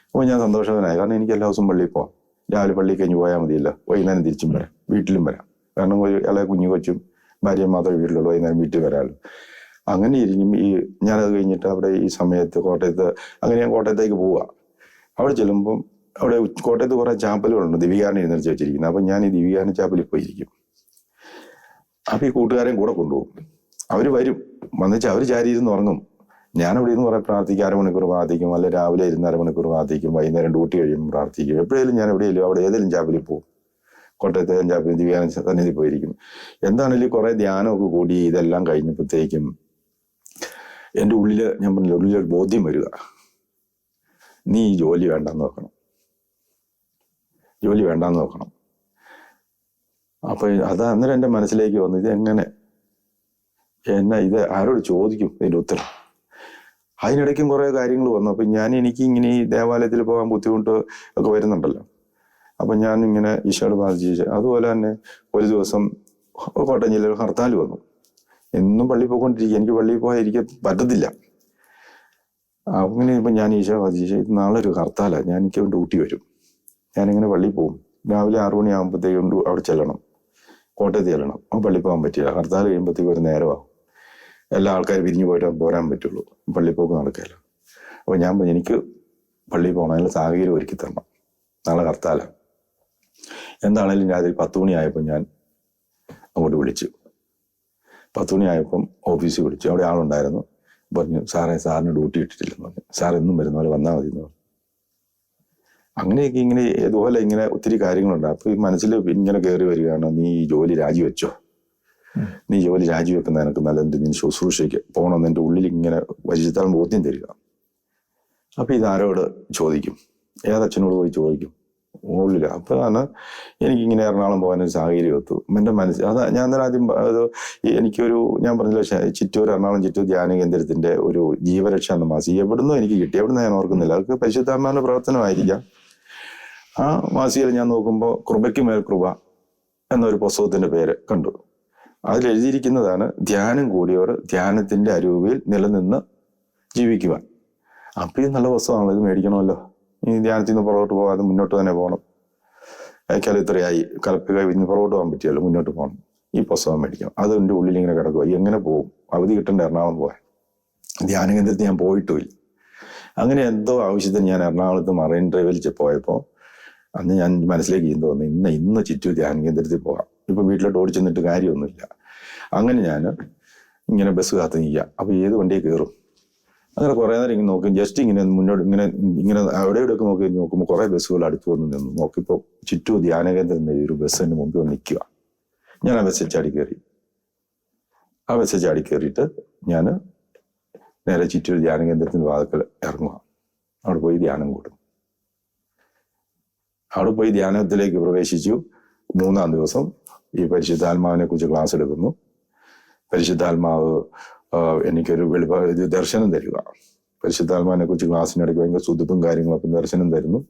അപ്പോൾ ഞാൻ സന്തോഷവനായി. കാരണം എനിക്ക് എല്ലാ ദിവസവും പള്ളിയിൽ പോകാം രാവിലെ പള്ളിയിൽ കഴിഞ്ഞ് പോയാൽ മതിയല്ലോ. വൈകുന്നേരം തിരിച്ചും വരാം. വീട്ടിലും വരാം. കാരണം ഒരു ഇളയ കുഞ്ഞു കൊച്ചും ഭാര്യയും മാത്രമേ വീട്ടിലുള്ളൂ. വൈകുന്നേരം വീട്ടിൽ വരാമല്ലോ. അങ്ങനെ ഇരിക്കും. ഈ ഞാനത് കഴിഞ്ഞിട്ട് അവിടെ ഈ സമയത്ത് കോട്ടയത്ത് അങ്ങനെ ഞാൻ കോട്ടയത്തേക്ക് പോവുക അവിടെ ചെല്ലുമ്പം അവിടെ കോട്ടയത്ത് കുറെ ചാപ്പലുകളുണ്ട്. ദിവികാരനെ എഴുന്നേറ്റ് വെച്ചിരിക്കുന്നത് അപ്പൊ ഞാൻ ഈ ദിവികാരൻ ചാപ്പലിൽ പോയിരിക്കും. അപ്പൊ ഈ കൂട്ടുകാരെയും കൂടെ കൊണ്ടുപോകും. അവർ വരും. വന്നിട്ട് അവർ ചാരി ഇരുന്ന് ഉറങ്ങും. ഞാൻ അവിടെ ഇരുന്ന് കുറെ പ്രാർത്ഥിക്കും. അരമണിക്കൂർ പ്രാർത്ഥിക്കും. അല്ലെ രാവിലെ ഇരുന്ന് അരമണിക്കൂർ പ്രാർത്ഥിക്കും. വൈകുന്നേരം ഡ്യൂട്ടി കഴിയുമ്പോൾ പ്രാർത്ഥിക്കും. എപ്പോഴേലും ഞാൻ എവിടെയല്ലോ അവിടെ ഏതെങ്കിലും ചാപ്പലിൽ പോകും. കോട്ടയത്തെ ചാപ്പലിൽ ദിവ്യാനന്ദ സന്നിധി പോയിരിക്കും. എന്താണെങ്കിലും കുറെ ധ്യാനമൊക്കെ കൂടി ഇതെല്ലാം കഴിഞ്ഞപ്പോഴത്തേക്കും എന്റെ ഉള്ളിൽ ഞാൻ പറഞ്ഞില്ല ഉള്ളിലൊരു ബോധ്യം വരിക. നീ ഈ ജോലി വേണ്ടെന്ന് നോക്കണം. ജോലി വേണ്ടെന്ന് നോക്കണം. അപ്പൊ അത് അന്നേരം എന്റെ മനസ്സിലേക്ക് വന്നു ഇത് എങ്ങനെ എന്നെ ഇത് ആരോട് ചോദിക്കും ഇതിന്റെ ഉത്തരം? അതിനിടയ്ക്കും കുറേ കാര്യങ്ങൾ വന്നു. അപ്പൊ ഞാൻ എനിക്ക് ഇങ്ങനെ ഈ ദേവാലയത്തിൽ പോകാൻ ബുദ്ധിമുട്ട് ഒക്കെ വരുന്നുണ്ടല്ലോ. അപ്പൊ ഞാൻ ഇങ്ങനെ ഈശോട് പ്രാർത്ഥിച്ചു അതുപോലെ തന്നെ ഒരു ദിവസം കോട്ടയം ജില്ലയിൽ ഹർത്താൽ വന്നു. എന്നും പള്ളിയിൽ പോയിക്കൊണ്ടിരിക്കുക. എനിക്ക് പള്ളിയിൽ പോയാൽ എനിക്ക് പറ്റത്തില്ല അങ്ങനെ ഇപ്പം ഞാൻ ഈശോ ഈശോ ഇത് നാളെ ഒരു ഹർത്താലാണ് ഞാൻ എനിക്ക് ഡ്യൂട്ടി വരും. ഞാനിങ്ങനെ പള്ളിയിൽ പോകും രാവിലെ ആറു മണിയാകുമ്പോഴത്തേക്കും അവിടെ ചെല്ലണം. കോട്ടയത്ത് ചെല്ലണം. അപ്പം പള്ളിയിൽ പോകാൻ പറ്റില്ല. ഹർത്താൽ കഴിയുമ്പോഴത്തേക്കും ഒരു നേരമാകും എല്ലാ ആൾക്കാരും പിരിഞ്ഞു പോയിട്ട് പോരാൻ പറ്റുള്ളൂ. പള്ളിയിൽ പോക്ക് നടക്കില്ല അപ്പോൾ ഞാൻ എനിക്ക് പള്ളിയിൽ പോകണമെങ്കിൽ സാഹചര്യം ഒരുക്കി തരണം. നാളെ ഹർത്താലാണ് എന്താണേലും രാത്രി പത്ത് മണിയായപ്പോൾ ഞാൻ അങ്ങോട്ട് വിളിച്ചു. പത്ത് മണിയായപ്പം ഓഫീസിൽ വിളിച്ചു. അവിടെ ആളുണ്ടായിരുന്നു. പറഞ്ഞു സാറേ സാറിന് ഡ്യൂട്ടി ഇട്ടിട്ടില്ലെന്ന് പറഞ്ഞു. സാർ എന്നും വരുന്ന പോലെ വന്നാൽ മതി എന്ന് പറഞ്ഞു. അങ്ങനെയൊക്കെ ഇങ്ങനെ ഇതുപോലെ ഇങ്ങനെ ഒത്തിരി കാര്യങ്ങളുണ്ട്. അപ്പൊ ഈ മനസ്സിൽ ഇങ്ങനെ കയറി വരികയാണ് നീ ഈ ജോലി രാജിവെച്ചോ? നീ ജോലി രാജിവെക്കുന്ന നിനക്ക് നല്ലത്. നീ ശുശ്രൂഷയ്ക്ക് പോകണമെന്ന് എന്റെ ഉള്ളിൽ ഇങ്ങനെ വരിച്ചിട്ടാൽ ബോധ്യം തരിക. അപ്പൊ ഇതാരോട് ചോദിക്കും. ഏതച്ഛനോട് പോയി ചോദിക്കും? ഉള്ളില്ല അപ്പോഴാണ് എനിക്കിങ്ങനെ എറണാകുളം പോകാൻ ഒരു സാഹചര്യം ഒത്തു. എന്റെ മനസ്സിൽ അതാ ഞാൻ അന്നേരം ആദ്യം ഈ എനിക്കൊരു ഞാൻ പറഞ്ഞില്ല ചിറ്റൂർ എറണാകുളം ചിറ്റൂർ ധ്യാന കേന്ദ്രത്തിന്റെ ഒരു ജീവരക്ഷ എന്ന മാസം എവിടുന്നോ എനിക്ക് കിട്ടി. എവിടുന്ന് ഞാൻ ഓർക്കുന്നില്ല. അതൊക്കെ പരിശുദ്ധാത്മാവിന്റെ പ്രവർത്തനമായിരിക്കാം. ആ മാസികയിൽ ഞാൻ നോക്കുമ്പോൾ കൃപയ്ക്ക് മേൽ കൃപ എന്നൊരു പുസ്തകത്തിന്റെ പേര് കണ്ടു. അതിൽ എഴുതിയിരിക്കുന്നതാണ് ധ്യാനം കൂടിയവർ ധ്യാനത്തിന്റെ അരൂപിയിൽ നിലനിന്ന് ജീവിക്കുവാൻ. അപ്പം ഇത് നല്ല പുസ്തകമാണല്ലോ. ഇത് മേടിക്കണമല്ലോ. ഈ ധ്യാനത്തിൽ നിന്ന് പുറകോട്ട് പോകാതെ മുന്നോട്ട് തന്നെ പോകണം. അയക്കാൽ ഇത്രയായി. കലപ്പുക ഇന്ന് പുറകോട്ട് പോകാൻ പറ്റിയല്ലോ മുന്നോട്ട് പോകണം. ഈ പുസ്തകം മേടിക്കണം. അത് എന്റെ ഉള്ളിൽ ഇങ്ങനെ കിടക്കുക എങ്ങനെ പോകും? അവധി കിട്ടേണ്ട എറണാകുളം പോകാൻ ധ്യാന കേന്ദ്രത്തിൽ ഞാൻ പോയിട്ടുമില്ല. അങ്ങനെ എന്തോ ആവശ്യത്തിന് ഞാൻ എറണാകുളത്ത് മറൈൻ ഡ്രൈവിൽ പോയപ്പോൾ പോയപ്പോ അന്ന് ഞാൻ മനസ്സിലേക്ക് ചെയ്യുന്നു തോന്നി ഇന്ന് ഇന്ന് ചുറ്റു ധ്യാന കേന്ദ്രത്തിൽ പോകാം. ഇപ്പം വീട്ടിലോട്ട് ഓടിച്ചെന്നിട്ട് കാര്യമൊന്നുമില്ല. അങ്ങനെ ഞാൻ ഇങ്ങനെ ബസ് കാത്തു നിൽക്കുക. അപ്പോൾ ഏത് വണ്ടിയെ കയറും? അങ്ങനെ കുറെ നേരം ഇങ്ങനെ നോക്കും ജസ്റ്റ് ഇങ്ങനെ മുന്നോട്ട് ഇങ്ങനെ ഇങ്ങനെ അവിടെ ഇവിടെയൊക്കെ നോക്കി നോക്കുമ്പോൾ കുറെ ബസ്സുകൾ അടുത്ത് വന്ന് നിന്നു. നോക്കിയപ്പോൾ ചുറ്റും ധ്യാന കേന്ദ്രം എന്ന ഒരു ബസ് എന്റെ മുമ്പിൽ വന്ന് നിൽക്കുക. ഞാൻ ആ ബസ്സിൽ ചാടി കയറി. ആ ബസ്സിൽ ചാടി കയറിയിട്ട് ഞാൻ നേരെ ചുറ്റൂർ ധ്യാന കേന്ദ്രത്തിന്റെ വാതിക്കൽ ഇറങ്ങുക. അവിടെ പോയി ധ്യാനം കൂടും അവിടെ പോയി ധ്യാനത്തിലേക്ക് പ്രവേശിച്ചു. മൂന്നാം ദിവസം ഈ പരിശുദ്ധാത്മാവിനെ കുറിച്ച് ക്ലാസ് എടുക്കുന്നു. പരിശുദ്ധാത്മാവ് എനിക്കൊരു വെളിപാ ഇത് ദർശനം തരിക. പരിശുദ്ധാത്മാവിനെ കുറിച്ച് ക്ലാസ്സിനിടയ്ക്ക് ഭയങ്കര സുതുപ്പും കാര്യങ്ങളൊക്കെ ദർശനം തരുന്നു.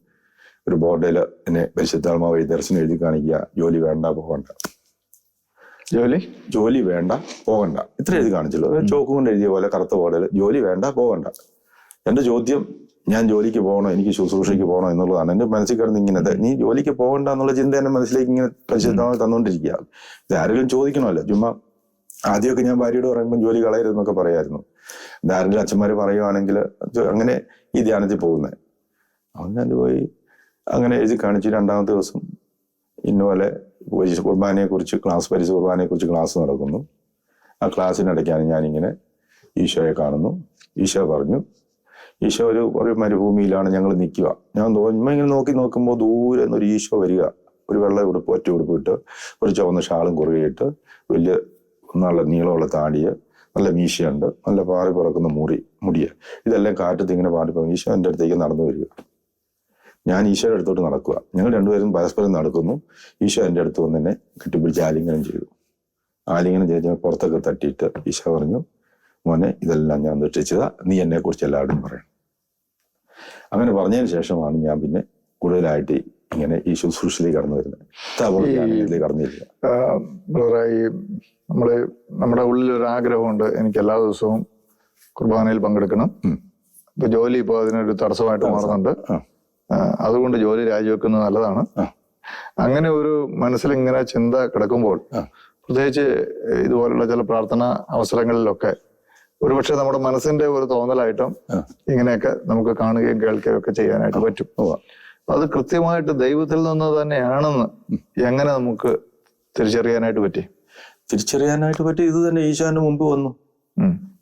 ഒരു ബോർഡിൽ എന്നെ പരിശുദ്ധാത്മാവ് ദർശനം എഴുതി കാണിക്കുക. ജോലി വേണ്ട പോകണ്ട. ജോലി? ജോലി വേണ്ട പോകണ്ട. ഇത്ര എഴുതി കാണിച്ചുള്ളൂ. ചോക്ക് കൊണ്ട് എഴുതിയ പോലെ കറുത്ത ബോർഡിൽ ജോലി വേണ്ട പോകണ്ട. എന്റെ ചോദ്യം ഞാൻ ജോലിക്ക് പോകണോ എനിക്ക് ശുശ്രൂഷയ്ക്ക് പോകണോ എന്നുള്ളതാണ്. എന്റെ മനസ്സിൽ കിടന്ന് ഇങ്ങനെ നീ ജോലിക്ക് പോകണ്ട എന്നുള്ള ചിന്ത എന്റെ മനസ്സിലേക്ക് ഇങ്ങനെ പരിശുദ്ധമായി തന്നുകൊണ്ടിരിക്കുക. ഇത് ആരെങ്കിലും ചോദിക്കണമല്ലോ. ചുമ്മാ ആദ്യമൊക്കെ ഞാൻ ഭാര്യയോട് പറയുമ്പോൾ ജോലി കളയരുതെന്നൊക്കെ പറയായിരുന്നു. ആരെങ്കിലും അച്ഛന്മാർ പറയുവാണെങ്കിൽ അങ്ങനെ ഈ ധ്യാനത്തിൽ പോകുന്നത് അവൻ ഞാൻ പോയി അങ്ങനെ എഴുതി കാണിച്ചു രണ്ടാമത്തെ ദിവസം ഇന്നുപോലെ പരിശു കുർബാനയെ കുറിച്ച് ക്ലാസ് പരിശു കുർബാനയെ കുറിച്ച് ക്ലാസ് നടക്കുന്നു. ആ ക്ലാസ്സിനിടയ്ക്കാണ് ഞാനിങ്ങനെ ഈശോയെ കാണുന്നു. ഈശോ പറഞ്ഞു ഈശോ ഒരു ഒരു മരുഭൂമിയിലാണ് ഞങ്ങൾ നിൽക്കുക. ഞാൻ ഇങ്ങനെ നോക്കി നോക്കുമ്പോൾ ദൂരെ നിന്നൊരു ഈശോ വരിക. ഒരു വെള്ള ഉടുപ്പ് ഒറ്റ ഉടുപ്പിട്ട് ഒരു ചുവന്ന ഷാളും കുറുകയിട്ട് വലിയ നല്ല നീളമുള്ള താടിയ നല്ല മീശയുണ്ട് നല്ല പാറി പറക്കുന്ന മുറി മുടിയ. ഇതെല്ലാം കാറ്റത്ത് ഇങ്ങനെ പാടി പറക്കും ഈശോ എന്റെ അടുത്തേക്ക് നടന്നു വരിക. ഞാൻ ഈശോയുടെ അടുത്തോട്ട് നടക്കുക. ഞങ്ങൾ രണ്ടുപേരും പരസ്പരം നടക്കുന്നു. ഈശോ എന്റെ അടുത്ത് വന്ന് എന്നെ കെട്ടിപ്പിടിച്ച് ആലിംഗനം ചെയ്തു. ആലിംഗനം ചെയ്ത് പുറത്തൊക്കെ തട്ടിയിട്ട് ഈശോ പറഞ്ഞു മോനെ ഇതെല്ലാം ഞാൻ ദുഷിച്ചതാ നീ എന്നെ കുറിച്ച് എല്ലാവരും പറയണം. അങ്ങനെ പറഞ്ഞതിന് ശേഷമാണ് ഞാൻ പിന്നെ കൂടുതലായിട്ട് ഇങ്ങനെ ഈ ശുശ്രൂഷയിലേക്ക് കടന്നു വരുന്നത്. ഈ- കടന്നില്ല നമ്മൾ നമ്മുടെ ഉള്ളിൽ ഒരു ആഗ്രഹമുണ്ട് എനിക്ക് എല്ലാ ദിവസവും കുർബാനയിൽ പങ്കെടുക്കണം. ഇപ്പൊ ജോലി ഇപ്പോൾ അതിനൊരു തടസ്സമായിട്ട് മാറുന്നുണ്ട്. അതുകൊണ്ട് ജോലി രാജിവെക്കുന്നത് നല്ലതാണ്. അങ്ങനെ ഒരു മനസ്സിൽ ഇങ്ങനെ ചിന്ത കിടക്കുമ്പോൾ പ്രത്യേകിച്ച് ഇതുപോലുള്ള ചില പ്രാർത്ഥന അവസരങ്ങളിലൊക്കെ ഒരുപക്ഷെ നമ്മുടെ മനസ്സിന്റെ ഒരു തോന്നലായിട്ടും ഇങ്ങനെയൊക്കെ നമുക്ക് കാണുകയും കേൾക്കുകയും ഒക്കെ ചെയ്യാനായിട്ട് പറ്റും. അത് കൃത്യമായിട്ട് ദൈവത്തിൽ നിന്ന് തന്നെയാണെന്ന് എങ്ങനെ നമുക്ക് തിരിച്ചറിയാനായിട്ട് പറ്റി? തിരിച്ചറിയാനായിട്ട് പറ്റി. ഇത് തന്നെ ഈശോന്റെ മുമ്പ് വന്നു.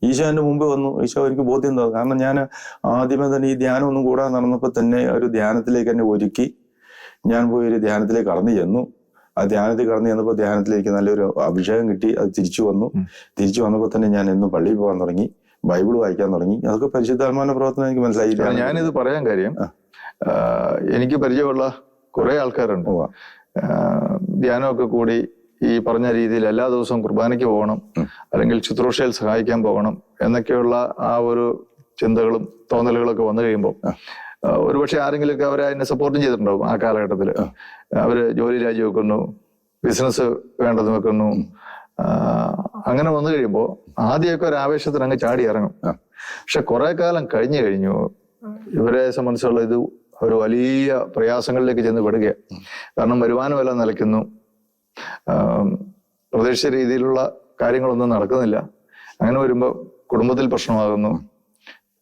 ഈശോന്റെ മുമ്പ് വന്നു. ഈശോ എനിക്ക് ബോധ്യം തന്നു. കാരണം ഞാൻ ആദ്യമേ തന്നെ ഈ ധ്യാനം ഒന്നും കൂടാതെ നടന്നപ്പോൾ തന്നെ ഒരു ധ്യാനത്തിലേക്ക് എന്നെ ഒരുക്കി. ഞാൻ പോയി ഒരു ധ്യാനത്തിലേക്ക് കടന്നു ചെന്നു. ആ ധ്യാനത്തിൽ കടന്നു ചെന്നപ്പോൾ ധ്യാനത്തിലേക്ക് നല്ലൊരു അഭിഷേകം കിട്ടി. അത് തിരിച്ചു വന്നു. തിരിച്ചു വന്നപ്പോൾ തന്നെ ഞാൻ എന്നും പള്ളിയിൽ പോകാൻ തുടങ്ങി. ബൈബിൾ വായിക്കാൻ തുടങ്ങി. അതൊക്കെ പരിശുദ്ധാത്മാന പ്രവർത്തനം എനിക്ക് മനസ്സിലായി. ഞാനിത് പറയാൻ കാര്യം. എനിക്ക് പരിചയമുള്ള കുറെ ആൾക്കാരുണ്ട്. ധ്യാനമൊക്കെ കൂടി ഈ പറഞ്ഞ രീതിയിൽ എല്ലാ ദിവസവും കുർബാനയ്ക്ക് പോകണം അല്ലെങ്കിൽ ശുശ്രൂഷയിൽ സഹായിക്കാൻ പോകണം എന്നൊക്കെയുള്ള ആ ഒരു ചിന്തകളും തോന്നലുകളൊക്കെ വന്നു കഴിയുമ്പോൾ ഒരുപക്ഷെ ആരെങ്കിലുമൊക്കെ അവരെ അതിനെ സപ്പോർട്ടും ചെയ്തിട്ടുണ്ടാവും ആ കാലഘട്ടത്തിൽ. അവർ ജോലി രാജിവെക്കുന്നു ബിസിനസ് വേണ്ടത് വെക്കുന്നു. അങ്ങനെ വന്നു കഴിയുമ്പോൾ ആദ്യമൊക്കെ ഒരു ആവേശത്തിന് അങ്ങ് ചാടി ഇറങ്ങും. പക്ഷെ കുറെ കാലം കഴിഞ്ഞു കഴിഞ്ഞു ഇവരെ സംബന്ധിച്ചുള്ള ഇത് ഒരു വലിയ പ്രയാസങ്ങളിലേക്ക് ചെന്ന് പെടുകയാണ്. കാരണം വരുമാനമെല്ലാം നിലയ്ക്കുന്നു. പ്രതീക്ഷിച്ച രീതിയിലുള്ള കാര്യങ്ങളൊന്നും നടക്കുന്നില്ല. അങ്ങനെ വരുമ്പോൾ കുടുംബത്തിൽ പ്രശ്നമാകുന്നു.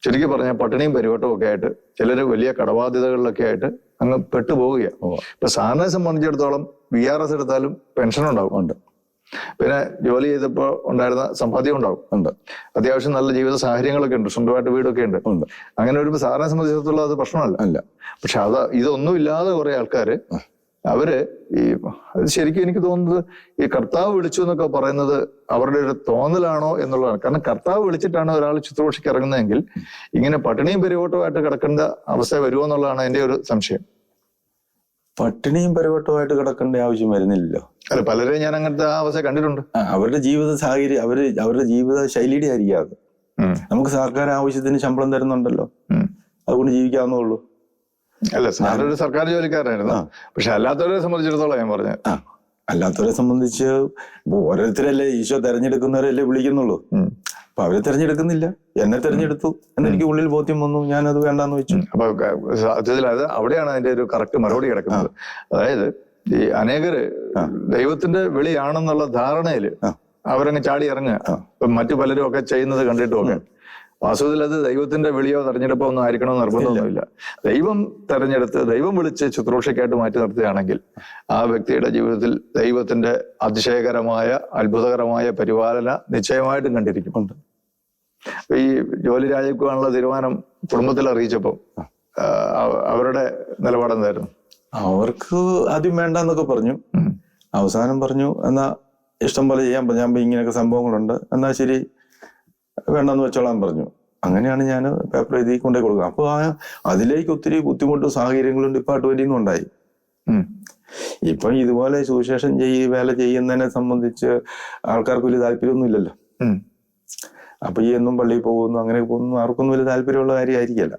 ചുരുക്കി പറഞ്ഞാൽ പട്ടിണിയും പരിവട്ടവും ഒക്കെ ആയിട്ട് ചിലർ വലിയ കടബാധ്യതകളിലൊക്കെ ആയിട്ട് അങ്ങ് പെട്ടുപോവുകയാണ്. ഇപ്പൊ സാറിനെ സംബന്ധിച്ചിടത്തോളം വി ആർ എസ് എടുത്താലും പെൻഷൻ ഉണ്ടാവും. ഉണ്ട്. പിന്നെ ജോലി ചെയ്തപ്പോൾ ഉണ്ടായിരുന്ന സമ്പാദ്യം ഉണ്ടാവും ഉണ്ട്. അത്യാവശ്യം നല്ല ജീവിത സാഹചര്യങ്ങളൊക്കെ ഉണ്ട് സ്വന്തമായിട്ട് വീടൊക്കെ ഉണ്ട് ഉണ്ട്. അങ്ങനെ വരുമ്പോൾ സാറിനെ സംബന്ധിച്ചിടത്തോളം അത് പ്രശ്നമല്ല. അല്ല. പക്ഷെ അത് ഇതൊന്നും ഇല്ലാതെ കുറെ ആൾക്കാര് അവർ ഈ അത് ശരിക്കും എനിക്ക് തോന്നുന്നത് ഈ കർത്താവ് വിളിച്ചു എന്നൊക്കെ പറയുന്നത് അവരുടെ ഒരു തോന്നലാണോ എന്നുള്ളതാണ്. കാരണം കർത്താവ് വിളിച്ചിട്ടാണ് ഒരാൾ ശുശ്രൂഷയ്ക്ക് ഇറങ്ങുന്നതെങ്കിൽ ഇങ്ങനെ പട്ടിണിയും പരിവട്ടമായിട്ട് കിടക്കേണ്ട അവസ്ഥ വരുമോ എന്നുള്ളതാണ് എന്റെ ഒരു സംശയം. പട്ടിണിയും പരവട്ടവുമായിട്ട് കിടക്കേണ്ട ആവശ്യം വരുന്നില്ലല്ലോ. അല്ല പലരെയും ഞാൻ അങ്ങനത്തെ അവസ്ഥ കണ്ടിട്ടുണ്ട്. അവരുടെ ജീവിത സാഹചര്യം അവർ അവരുടെ ജീവിത ശൈലിയുടെ ആയിരിക്കും അത്. നമുക്ക് സർക്കാർ ആവശ്യത്തിന് ശമ്പളം തരുന്നുണ്ടല്ലോ. അതുകൊണ്ട് ജീവിക്കാവുന്നേ ഉള്ളൂ. അല്ല സാറൊരു സർക്കാർ ജോലിക്കാരനായിരുന്നു. ആ. പക്ഷെ അല്ലാത്തവരെ സംബന്ധിച്ചിടത്തോളം ഞാൻ പറഞ്ഞു അല്ലാത്തവരെ സംബന്ധിച്ച് ഓരോരുത്തരല്ലേ ഈശോ തെരഞ്ഞെടുക്കുന്നവരല്ലേ വിളിക്കുന്നുള്ളൂ. അപ്പൊ അവരെ തെരഞ്ഞെടുക്കുന്നില്ല. എന്നെ തെരഞ്ഞെടുത്തു. എന്നെനിക്ക് ഉള്ളിൽ ബോധ്യം വന്നു. ഞാൻ അത് വേണ്ടെന്ന് വെച്ചു. അപ്പൊ സത്യത്തിൽ അത് അവിടെയാണ് അതിന്റെ ഒരു കറക്റ്റ് മറുപടി കിടക്കുന്നത്. അതായത് ഈ അനേകര് ദൈവത്തിന്റെ വിളിയാണെന്നുള്ള ധാരണയിൽ ആ. അവരങ്ങ് ചാടി ഇറങ്ങുക മറ്റു പലരും ഒക്കെ ചെയ്യുന്നത് കണ്ടിട്ടും ഒക്കെ വാസ്തവത്തിൽ അത് ദൈവത്തിന്റെ വിളിയോ തെരഞ്ഞെടുപ്പോ ഒന്നും ആയിരിക്കണം നിർബന്ധമൊന്നുമില്ല. ദൈവം തെരഞ്ഞെടുത്ത് ദൈവം വിളിച്ച് ശുശ്രൂഷയ്ക്കായിട്ട് മാറ്റി നിർത്തുകയാണെങ്കിൽ ആ വ്യക്തിയുടെ ജീവിതത്തിൽ ദൈവത്തിന്റെ അതിശയകരമായ അത്ഭുതകരമായ പരിപാലന നിശ്ചയമായിട്ടും കണ്ടിരിക്കും ഈ ജോലി രാജിവെക്കാനുള്ള തീരുമാനം കുടുംബത്തിൽ അറിയിച്ചപ്പോ അവരുടെ നിലപാടെന്തായിരുന്നു അവർക്ക് ആദ്യം വേണ്ട എന്നൊക്കെ പറഞ്ഞു അവസാനം പറഞ്ഞു എന്നാ ഇഷ്ടം പോലെ ചെയ്യാൻ ഞാൻ ഇങ്ങനെയൊക്കെ സംഭവങ്ങളുണ്ട്. എന്നാ ശരി വേണ്ടെന്ന് വെച്ചോളാൻ പറഞ്ഞു. അങ്ങനെയാണ് ഞാൻ പേപ്പർ എഴുതി കൊണ്ടേ കൊടുക്കുക. അപ്പോൾ ആ അതിലേക്ക് ഒത്തിരി ബുദ്ധിമുട്ടും സാഹചര്യങ്ങളും ഡിപ്പാർട്ട്മെന്റിൽ നിന്നുണ്ടായി. ഇപ്പം ഇതുപോലെ സുവിശേഷം ചെയ്യ വേല ചെയ്യുന്നതിനെ സംബന്ധിച്ച് ആൾക്കാർക്ക് വലിയ താല്പര്യമൊന്നും ഇല്ലല്ലോ. അപ്പൊ ഈ എന്നും പള്ളിയിൽ പോകുന്നു അങ്ങനെ പോകുന്നു ആർക്കൊന്നും വലിയ താല്പര്യമുള്ള കാര്യമായിരിക്കല്ല.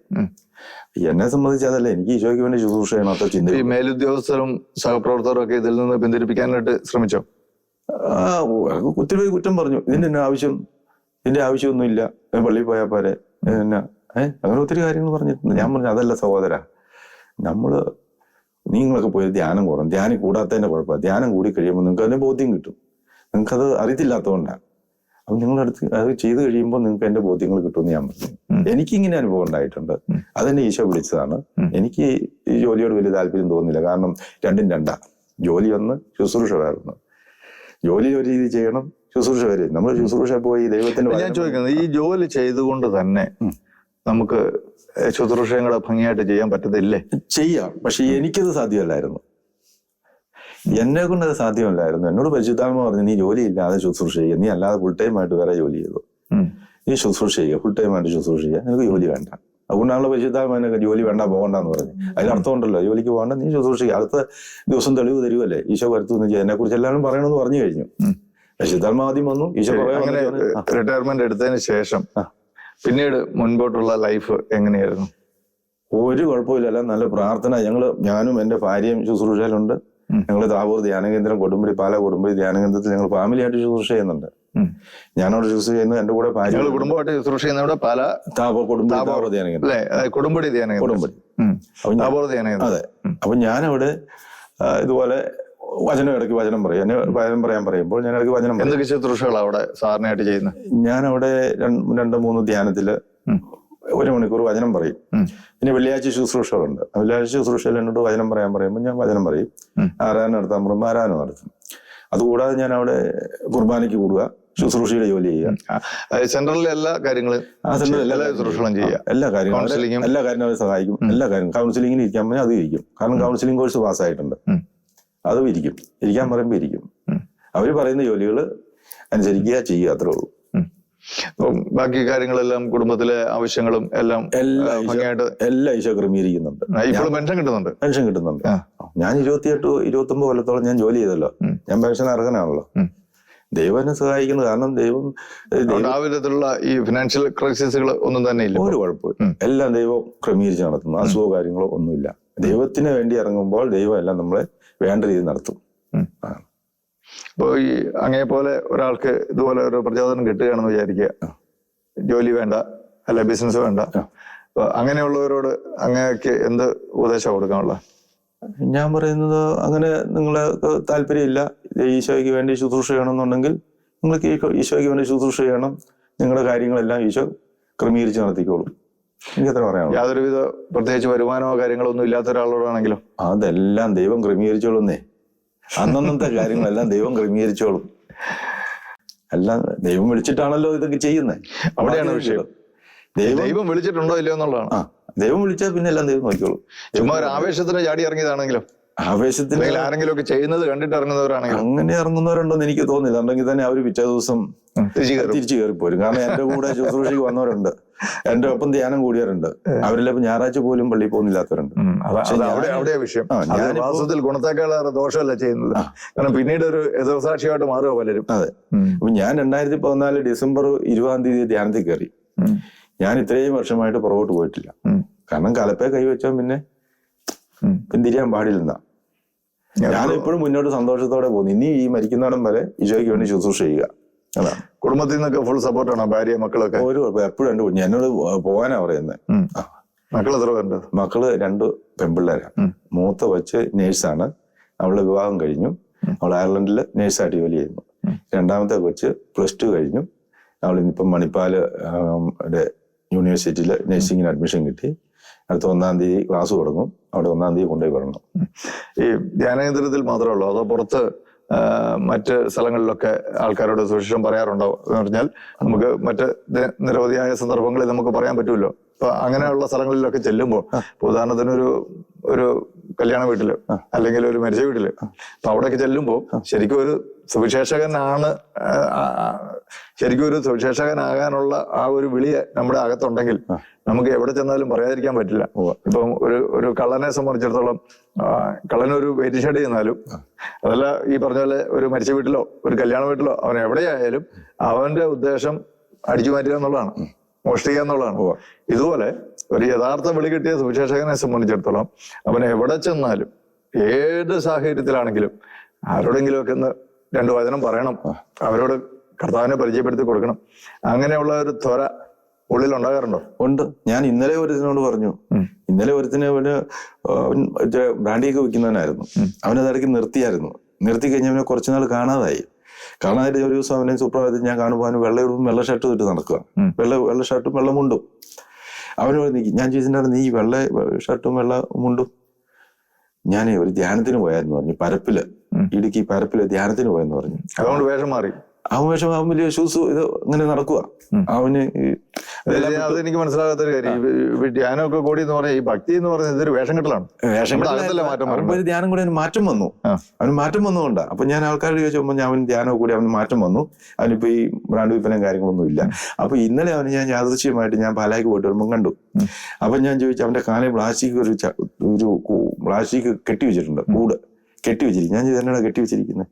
എന്നെ സംബന്ധിച്ച് അതല്ല എനിക്ക് ഈശോയ്ക്ക് വേണ്ടി ശുശ്രൂഷ ചെയ്യണം ചിന്ത ഈ മേലുദ്യോഗസ്ഥരും സഹപ്രവർത്തകരും ഒക്കെ ഇതിൽ നിന്ന് പിന്തിരിപ്പിക്കാനായിട്ട് ശ്രമിച്ചോ? ആ ഒത്തിരി കുറ്റം പറഞ്ഞു. ഇതിന്റെ ആവശ്യം ഇതിന്റെ ആവശ്യമൊന്നുമില്ല. പള്ളി പള്ളിയിൽ പോയാൽ പോരെ. എന്നാ ഏഹ് അങ്ങനെ ഒത്തിരി കാര്യങ്ങൾ പറഞ്ഞിട്ടുണ്ട്. ഞാൻ പറഞ്ഞു അതല്ല സഹോദര നമ്മൾ നിങ്ങളൊക്കെ പോയി ധ്യാനം കൂടണം. ധ്യാനം കൂടാത്തതിന്റെ കുഴപ്പമില്ല. ധ്യാനം കൂടി കഴിയുമ്പോൾ നിങ്ങൾക്ക് അതിന്റെ ബോധ്യം കിട്ടും. നിങ്ങൾക്കത് അറിയത്തില്ലാത്തതുകൊണ്ടാണ് അപ്പൊ നിങ്ങളടുത്ത് അത് ചെയ്ത് കഴിയുമ്പോൾ നിങ്ങൾക്ക് എന്റെ ബോധ്യങ്ങൾ കിട്ടുമെന്ന് ഞാൻ പറഞ്ഞു. എനിക്കിങ്ങനെ എനിക്ക് ഇങ്ങനെ അനുഭവം ഉണ്ടായിട്ടുണ്ട്. അതെന്നെ ഈശോ വിളിച്ചതാണ്. എനിക്ക് ഈ ജോലിയോട് വലിയ താല്പര്യം തോന്നുന്നില്ല. കാരണം രണ്ടും രണ്ടാ. ജോലി ഒന്ന് ശുശ്രൂഷ വേറൊന്ന് ജോലി ഒരു രീതി ചെയ്യണം ശുശ്രൂഷ വരെ. നമ്മൾ ശുശ്രൂഷ പോയി ദൈവത്തിന്റെ ഞാൻ ചോദിക്കുന്നത് ഈ ജോലി ചെയ്തുകൊണ്ട് തന്നെ. നമുക്ക് ശുശ്രൂഷകളെ ഭംഗിയായിട്ട് ചെയ്യാൻ പറ്റത്തില്ലേ? ചെയ്യാം. പക്ഷെ എനിക്കത് സാധ്യമല്ലായിരുന്നു. എന്നെ കൊണ്ട് അത് സാധ്യമല്ലായിരുന്നു. എന്നോട് പരിശുദ്ധാത്മ പറഞ്ഞു നീ ജോലി ഇല്ലാതെ ശുശ്രൂഷ ചെയ്യുക. നീ അല്ലാതെ ഫുൾ ടൈം ആയിട്ട് വേറെ ജോലി ചെയ്തു. നീ ശുശ്രൂഷ ചെയ്യുക. ഫുൾ ടൈം ആയിട്ട് ശുശ്രൂഷ ചെയ്യുക. നിനക്ക് ജോലി വേണ്ട. അതുകൊണ്ടാണല്ലോ പരിശുദ്ധാത്മ എന്നൊക്കെ ജോലി വേണ്ട പോകണ്ടെന്ന് പറഞ്ഞു അതിനർത്ഥം അർത്ഥമുണ്ടല്ലോ ജോലിക്ക് പോകണ്ട നീ ശുശ്രൂഷിക്കുക അടുത്ത ദിവസം തെളിവ് തരുമല്ലേ ഈശോ വരുത്തുന്ന എന്നെ കുറിച്ച് എല്ലാവരും പറയണമെന്ന് പറഞ്ഞു കഴിഞ്ഞു. ഉം. ആദ്യം വന്നു ഈശോ അങ്ങനെ റിട്ടയർമെന്റ് എടുത്തതിന് ശേഷം പിന്നീട് മുൻപോട്ടുള്ള ലൈഫ് എങ്ങനെയായിരുന്നു? ഒരു കുഴപ്പമില്ല. നല്ല പ്രാർത്ഥന. ഞങ്ങൾ ഞാനും എന്റെ ഭാര്യയും ശുശ്രൂഷയിലുണ്ട്. ഞങ്ങൾ താവൂർ ധ്യാനകേന്ദ്രം കൊടുമ്പടി പാല കൊടുമ്പടി ധ്യാനകേന്ദ്രത്തിൽ ഞങ്ങൾ ഫാമിലി ആയിട്ട് ശുശ്രൂഷ ചെയ്യുന്നുണ്ട്. ഞാനവിടെ ശുശ്രൂഷ ചെയ്യുന്നു. എന്റെ കൂടെ ഭാര്യ കുടുംബമായിട്ട് ശുശ്രൂഷ ചെയ്യുന്നവിടെ പാല താവൂർ കൊടുമ്പടി. താവൂർ കൊടുമ്പടി അതെ. അപ്പൊ ഞാനവിടെ ഇതുപോലെ വചനം ഇടയ്ക്ക് വചനം പറയും. എന്നെ വചനം പറയാൻ പറയുമ്പോൾ ഞാൻ ഇടയ്ക്ക് വചനം പറയും. എന്തൊക്കെ ശുശ്രൂഷകളാണ് അവിടെ സാധാരണയായിട്ട് ചെയ്യുന്നത്? ഞാൻ അവിടെ രണ്ട് മൂന്ന് ധ്യാനത്തിൽ ഒരു മണിക്കൂർ വചനം പറയും. പിന്നെ വെള്ളിയാഴ്ച ശുശ്രൂഷകളുണ്ട്. വെള്ളിയാഴ്ച ശുശ്രൂഷയിൽ എന്നോട് വചനം പറയാൻ പറയുമ്പോൾ ഞാൻ വചനം പറയും. ആരാധന നടത്താൻ പറയുമ്പോൾ ആരാധന നടത്തും. അതുകൂടാതെ ഞാൻ അവിടെ കുർബാനയ്ക്ക് കൂടുക ശുശ്രൂഷയുടെ ജോലി ചെയ്യുക. സെൻട്രലിലെ എല്ലാ കാര്യങ്ങളും എല്ലാ ശുശ്രൂഷകളും ചെയ്യുക. എല്ലാ കാര്യങ്ങളും. എല്ലാ കാര്യങ്ങളും അവരെ സഹായിക്കും. എല്ലാ കാര്യങ്ങളും. കൗൺസിലിങ്ങിന് ഇരിക്കാൻ പറഞ്ഞാൽ അത് ഇരിക്കും. കാരണം കൗൺസിലിംഗ് കോഴ്സ് പാസ്സായിട്ടുണ്ട്. അതും ഇരിക്കും. ഇരിക്കാൻ പറയുമ്പോൾ ഇരിക്കും. അവർ പറയുന്ന ജോലികൾ അനുസരിക്കുക ചെയ്യുക അത്രേ ഉള്ളൂ. ബാക്കി കാര്യങ്ങളെല്ലാം കുടുംബത്തിലെ ആവശ്യങ്ങളും എല്ലാം എല്ലാ എല്ലാ ഈശോ ക്രമീകരിക്കുന്നുണ്ട്. ഇപ്പോഴും പെൻഷൻ കിട്ടുന്നുണ്ട്. പെൻഷൻ കിട്ടുന്നുണ്ട്. ഞാൻ ഇരുപത്തിയെട്ട് ഇരുപത്തി ഒമ്പത് കൊല്ലത്തോളം ഞാൻ ജോലി ചെയ്തല്ലോ. ഞാൻ പെൻഷൻ അർഹനാണല്ലോ. ദൈവം എന്നെ സഹായിക്കുന്നു. കാരണം ദൈവം ദൈവം ആ വിധത്തിലുള്ള ഈ ഫിനാൻഷ്യൽ ക്രൈസിസുകൾ ഒന്നും തന്നെ ഇല്ല ഒരു കുഴപ്പമില്ല എല്ലാം ദൈവം ക്രമീകരിച്ച് നടത്തുന്നു. അസുഖ കാര്യങ്ങളോ ഒന്നുമില്ല. ദൈവത്തിന് വേണ്ടി ഇറങ്ങുമ്പോൾ ദൈവം എല്ലാം നമ്മളെ വേണ്ട രീതിയിൽ നടത്തും. അപ്പോ. അപ്പോൾ ഈ അങ്ങേ പോലെ ഒരാൾക്ക് ഇതുപോലെ ഒരു പ്രചോദനം കിട്ടുകയാണെന്ന് വിചാരിക്കുക. ജോലി വേണ്ട അല്ല ബിസിനസ് വേണ്ട. അങ്ങനെയുള്ളവരോട് അങ്ങനെയൊക്കെ എന്ത് ഉപദേശം കൊടുക്കാനുള്ള? ഞാൻ പറയുന്നത് അങ്ങനെ നിങ്ങളെ താല്പര്യമില്ല. ഈശോയ്ക്ക് വേണ്ടി ശുശ്രൂഷ ചെയ്യണമെന്നുണ്ടെങ്കിൽ നിങ്ങൾക്ക് ഈശോയ്ക്ക് വേണ്ടി ശുശ്രൂഷ ചെയ്യണം. നിങ്ങളുടെ കാര്യങ്ങളെല്ലാം ഈശോ ക്രമീകരിച്ച് നടത്തിക്കോളും. യാതൊരുവിധ പ്രത്യേകിച്ച് വരുമാനമോ കാര്യങ്ങളോ ഒന്നും ഇല്ലാത്ത ഒരാളോടാണെങ്കിലോ. അതെല്ലാം ദൈവം ക്രമീകരിച്ചോളുന്നേ. അന്നന്നത്തെ കാര്യങ്ങളെല്ലാം ദൈവം ക്രമീകരിച്ചോളും. എല്ലാം ദൈവം വിളിച്ചിട്ടാണല്ലോ ഇതൊക്കെ ചെയ്യുന്നേ. അവിടെയാണ് വിഷയം. ദൈവം വിളിച്ചിട്ടുണ്ടോ ഇല്ലയോ എന്നുള്ളതാണ്. ആ ദൈവം വിളിച്ചാൽ പിന്നെ എല്ലാം ദൈവം നോക്കിയോളൂ ചുമ്മാ ഒരു ആവേശത്തിന് ചാടി ഇറങ്ങിയതാണെങ്കിലും. ആവേശത്തിന് ആരെങ്കിലും ഒക്കെ ചെയ്യുന്നത് കണ്ടിട്ട് ഇറങ്ങുന്നവരാണെങ്കിൽ അങ്ങനെ ഇറങ്ങുന്നവരുണ്ടെന്ന് എനിക്ക് തോന്നില്ല ഉണ്ടെങ്കിൽ തന്നെ അവർ പിറ്റേ ദിവസം തിരിച്ചു കയറി. പോരും കാരണം എന്റെ കൂടെ ശുശ്രൂഷയ്ക്ക് വന്നവരുണ്ട്. എന്റെ ഒപ്പം ധ്യാനം കൂടിയവരുണ്ട്. അവരിലിപ്പോ ഇപ്പൊ ഞായറാഴ്ച പോലും പള്ളിയിൽ പോകുന്നില്ലാത്തവരുണ്ട്. വിഷയം. വാസ്തവത്തിൽ ഗുണത്തേക്കാളേറെ ദോഷമല്ല ചെയ്യുന്നത്? കാരണം പിന്നീട് ഒരു എതിർസാക്ഷിയായിട്ട് മാറുക പലരും. അതെ. അപ്പൊ ഞാൻ രണ്ടായിരത്തി പതിനാല് ഡിസംബർ ഇരുപതാം തീയതി ധ്യാനത്തിൽ കയറി. ഞാൻ ഇത്രയും വർഷമായിട്ട് പുറകോട്ട് പോയിട്ടില്ല. കാരണം കലപ്പെ കൈവച്ചാൽ പിന്നെ. പിന്തിരിയാൻ പാടില്ലെന്ന. ഞാൻ എപ്പോഴും മുന്നോട്ട് സന്തോഷത്തോടെ പോകുന്നു. ഇനി ഈ മരിക്കുന്നിടം വരെ ഈശോയ്ക്ക് വേണ്ടി ശുശ്രൂഷ ചെയ്യുക. അതാണ്. കുടുംബത്തിൽ നിന്നൊക്കെ ഫുൾ സപ്പോർട്ടാണോ ഭാര്യ മക്കളൊക്കെ? ഒരു എപ്പോഴും രണ്ട് കുഞ്ഞ്. എന്നോട് പോകാനാ പറയുന്നത്. മക്കൾ എത്ര പേരുണ്ട്? മക്കൾ രണ്ട് പെൺപിള്ളേരാണ്. മൂത്ത വച്ച് നേഴ്സാണ്. അവളുടെ വിവാഹം കഴിഞ്ഞു. അവൾ അയർലൻഡിൽ നേഴ്സായിട്ട് ജോലി ചെയ്യുന്നു. രണ്ടാമത്തെ കൊച്ച് പ്ലസ് ടു കഴിഞ്ഞു. അവൾ ഇന്നിപ്പം മണിപ്പാൽ യൂണിവേഴ്സിറ്റിയിൽ നഴ്സിംഗിന് അഡ്മിഷൻ കിട്ടി. അടുത്ത ഒന്നാം തീയതി ക്ലാസ് തുടങ്ങും. അവിടെ ഒന്നാം തീയതി കൊണ്ടുപോയി വരണം ഈ ധ്യാനകേന്ദ്രത്തിൽ മാത്രമേ ഉള്ളൂ? അതോ പുറത്ത് മറ്റ് സ്ഥലങ്ങളിലൊക്കെ ആൾക്കാരോട് സുരക്ഷിതം പറയാറുണ്ടോ എന്ന് പറഞ്ഞാൽ നമുക്ക് മറ്റ് നിരവധിയായ സന്ദർഭങ്ങളിൽ നമുക്ക് പറയാൻ പറ്റുമല്ലോ അപ്പൊ അങ്ങനെയുള്ള സ്ഥലങ്ങളിലൊക്കെ ചെല്ലുമ്പോൾ ഉദാഹരണത്തിന് ഒരു ഒരു കല്യാണ വീട്ടിൽ അല്ലെങ്കിൽ ഒരു മരിച്ച വീട്ടിൽ അപ്പൊ അവിടെയൊക്കെ ചെല്ലുമ്പോൾ ശരിക്കും ഒരു സുവിശേഷകനാണ് ശരിക്കും ഒരു സുവിശേഷകനാകാനുള്ള ആ ഒരു വിളി നമ്മുടെ അകത്തുണ്ടെങ്കിൽ നമുക്ക് എവിടെ ചെന്നാലും പറയാതിരിക്കാൻ പറ്റില്ല. ഇപ്പം ഒരു ഒരു കള്ളനെ സംബന്ധിച്ചിടത്തോളം കള്ളനൊരു വെയിറ്റ് ചെന്നാലും അതല്ല ഈ പറഞ്ഞ പോലെ ഒരു മരിച്ച വീട്ടിലോ ഒരു കല്യാണ വീട്ടിലോ അവൻ എവിടെയായാലും അവന്റെ ഉദ്ദേശം അടിച്ചു മാറ്റുക എന്നുള്ളതാണ്. മോഷ്ടിക്കുക എന്നുള്ളതാണ്. ഇതുപോലെ ഒരു യഥാർത്ഥ വിളി കിട്ടിയ സുവിശേഷകനെ സംബന്ധിച്ചിടത്തോളം അവൻ എവിടെ ചെന്നാലും ഏത് സാഹചര്യത്തിലാണെങ്കിലും ആരോടെങ്കിലും ഒക്കെ ഒന്ന് രണ്ടു വചനം പറയണം. അവരോട് കർത്താവിനെ പരിചയപ്പെടുത്തി കൊടുക്കണം. അങ്ങനെയുള്ള ഒരു ത്വര ഉള്ളിൽ ഉണ്ടാകാറുണ്ടോ? ഉണ്ട്. ഞാൻ ഇന്നലെ ഒരുത്തിനോട് പറഞ്ഞു. ഇന്നലെ ഒരുത്തിന് അവന് ബ്രാൻഡിയൊക്കെ വിൽക്കുന്നവനായിരുന്നു. അവനത് ഇടയ്ക്ക് നിർത്തിയായിരുന്നു. നിർത്തി കഴിഞ്ഞവനെ കുറച്ചുനാൾ കാണാതായി. കാണാതായിട്ട് ഒരു ദിവസം അവനെ സൂപ്രഭാതത്തിൽ ഞാൻ കാണുമ്പോൾ അവന് വെള്ള ഇടുമ്പോൾ വെള്ള ഷർട്ട് ഇട്ട് നടക്കുക വെള്ള വെള്ള ഷർട്ടും വെള്ള മുണ്ടും. അവനോട് നീ ഞാൻ ചോദിച്ചിട്ടുണ്ടായിരുന്നു നീ വെള്ള ഷർട്ടും വെള്ള മുണ്ടും? ഞാൻ ഒരു ധ്യാനത്തിന് പോയായിരുന്നു പറഞ്ഞു. പരപ്പിൽ. ഇടുക്കി പരപ്പിൽ ധ്യാനത്തിന് പോയെന്ന് പറഞ്ഞു. അതുകൊണ്ട് വേഷം മാറി. അവൻ വേഷം അവൻ വലിയ ഷൂസ് ഇത് ഇങ്ങനെ നടക്കുക. അവന് എനിക്ക് മനസ്സിലാകാത്തൊരു കാര്യം. ധ്യാനമൊക്കെ കൂടി എന്ന് പറഞ്ഞാൽ ഈ ഭക്തി എന്ന് പറഞ്ഞാൽ ഇതൊരു വേഷം കെട്ടലാണ്. വേഷം കെട്ടലാണ് കെട്ടലല്ല. മാറ്റം അവൻ ധ്യാനം കൂടി അവന് മാറ്റം വന്നു. ആ. അവന് മാറ്റം വന്നുകൊണ്ടാ അപ്പൊ ഞാൻ ആൾക്കാരോട് ചോദിച്ചപ്പോൾ ഞാൻ അവൻ ധ്യാനം കൂടി അവന് മാറ്റം വന്നു. അവനിപ്പോ ഈ ബ്രാൻഡ് വിൽപ്പനയും കാര്യങ്ങളൊന്നും ഇല്ല. അപ്പൊ ഇന്നലെ അവന് ഞാൻ യാദൃശ്യമായിട്ട് ഞാൻ പാലായ്ക്ക് പോയിട്ട് വരുമ്പോൾ കണ്ടു. അപ്പൊ ഞാൻ ചോദിച്ചു അവന്റെ കാലിൽ പ്ലാസ്റ്റിക് ഒരു ഒരു പ്ലാസ്റ്റിക് കെട്ടി വെച്ചിട്ടുണ്ട് കൂട്. കെട്ടി വെച്ചിരിക്കും ഞാൻ ചോദിച്ചു കെട്ടിവെച്ചിരിക്കുന്നത് കെട്ടി വെച്ചിരിക്കുന്നത്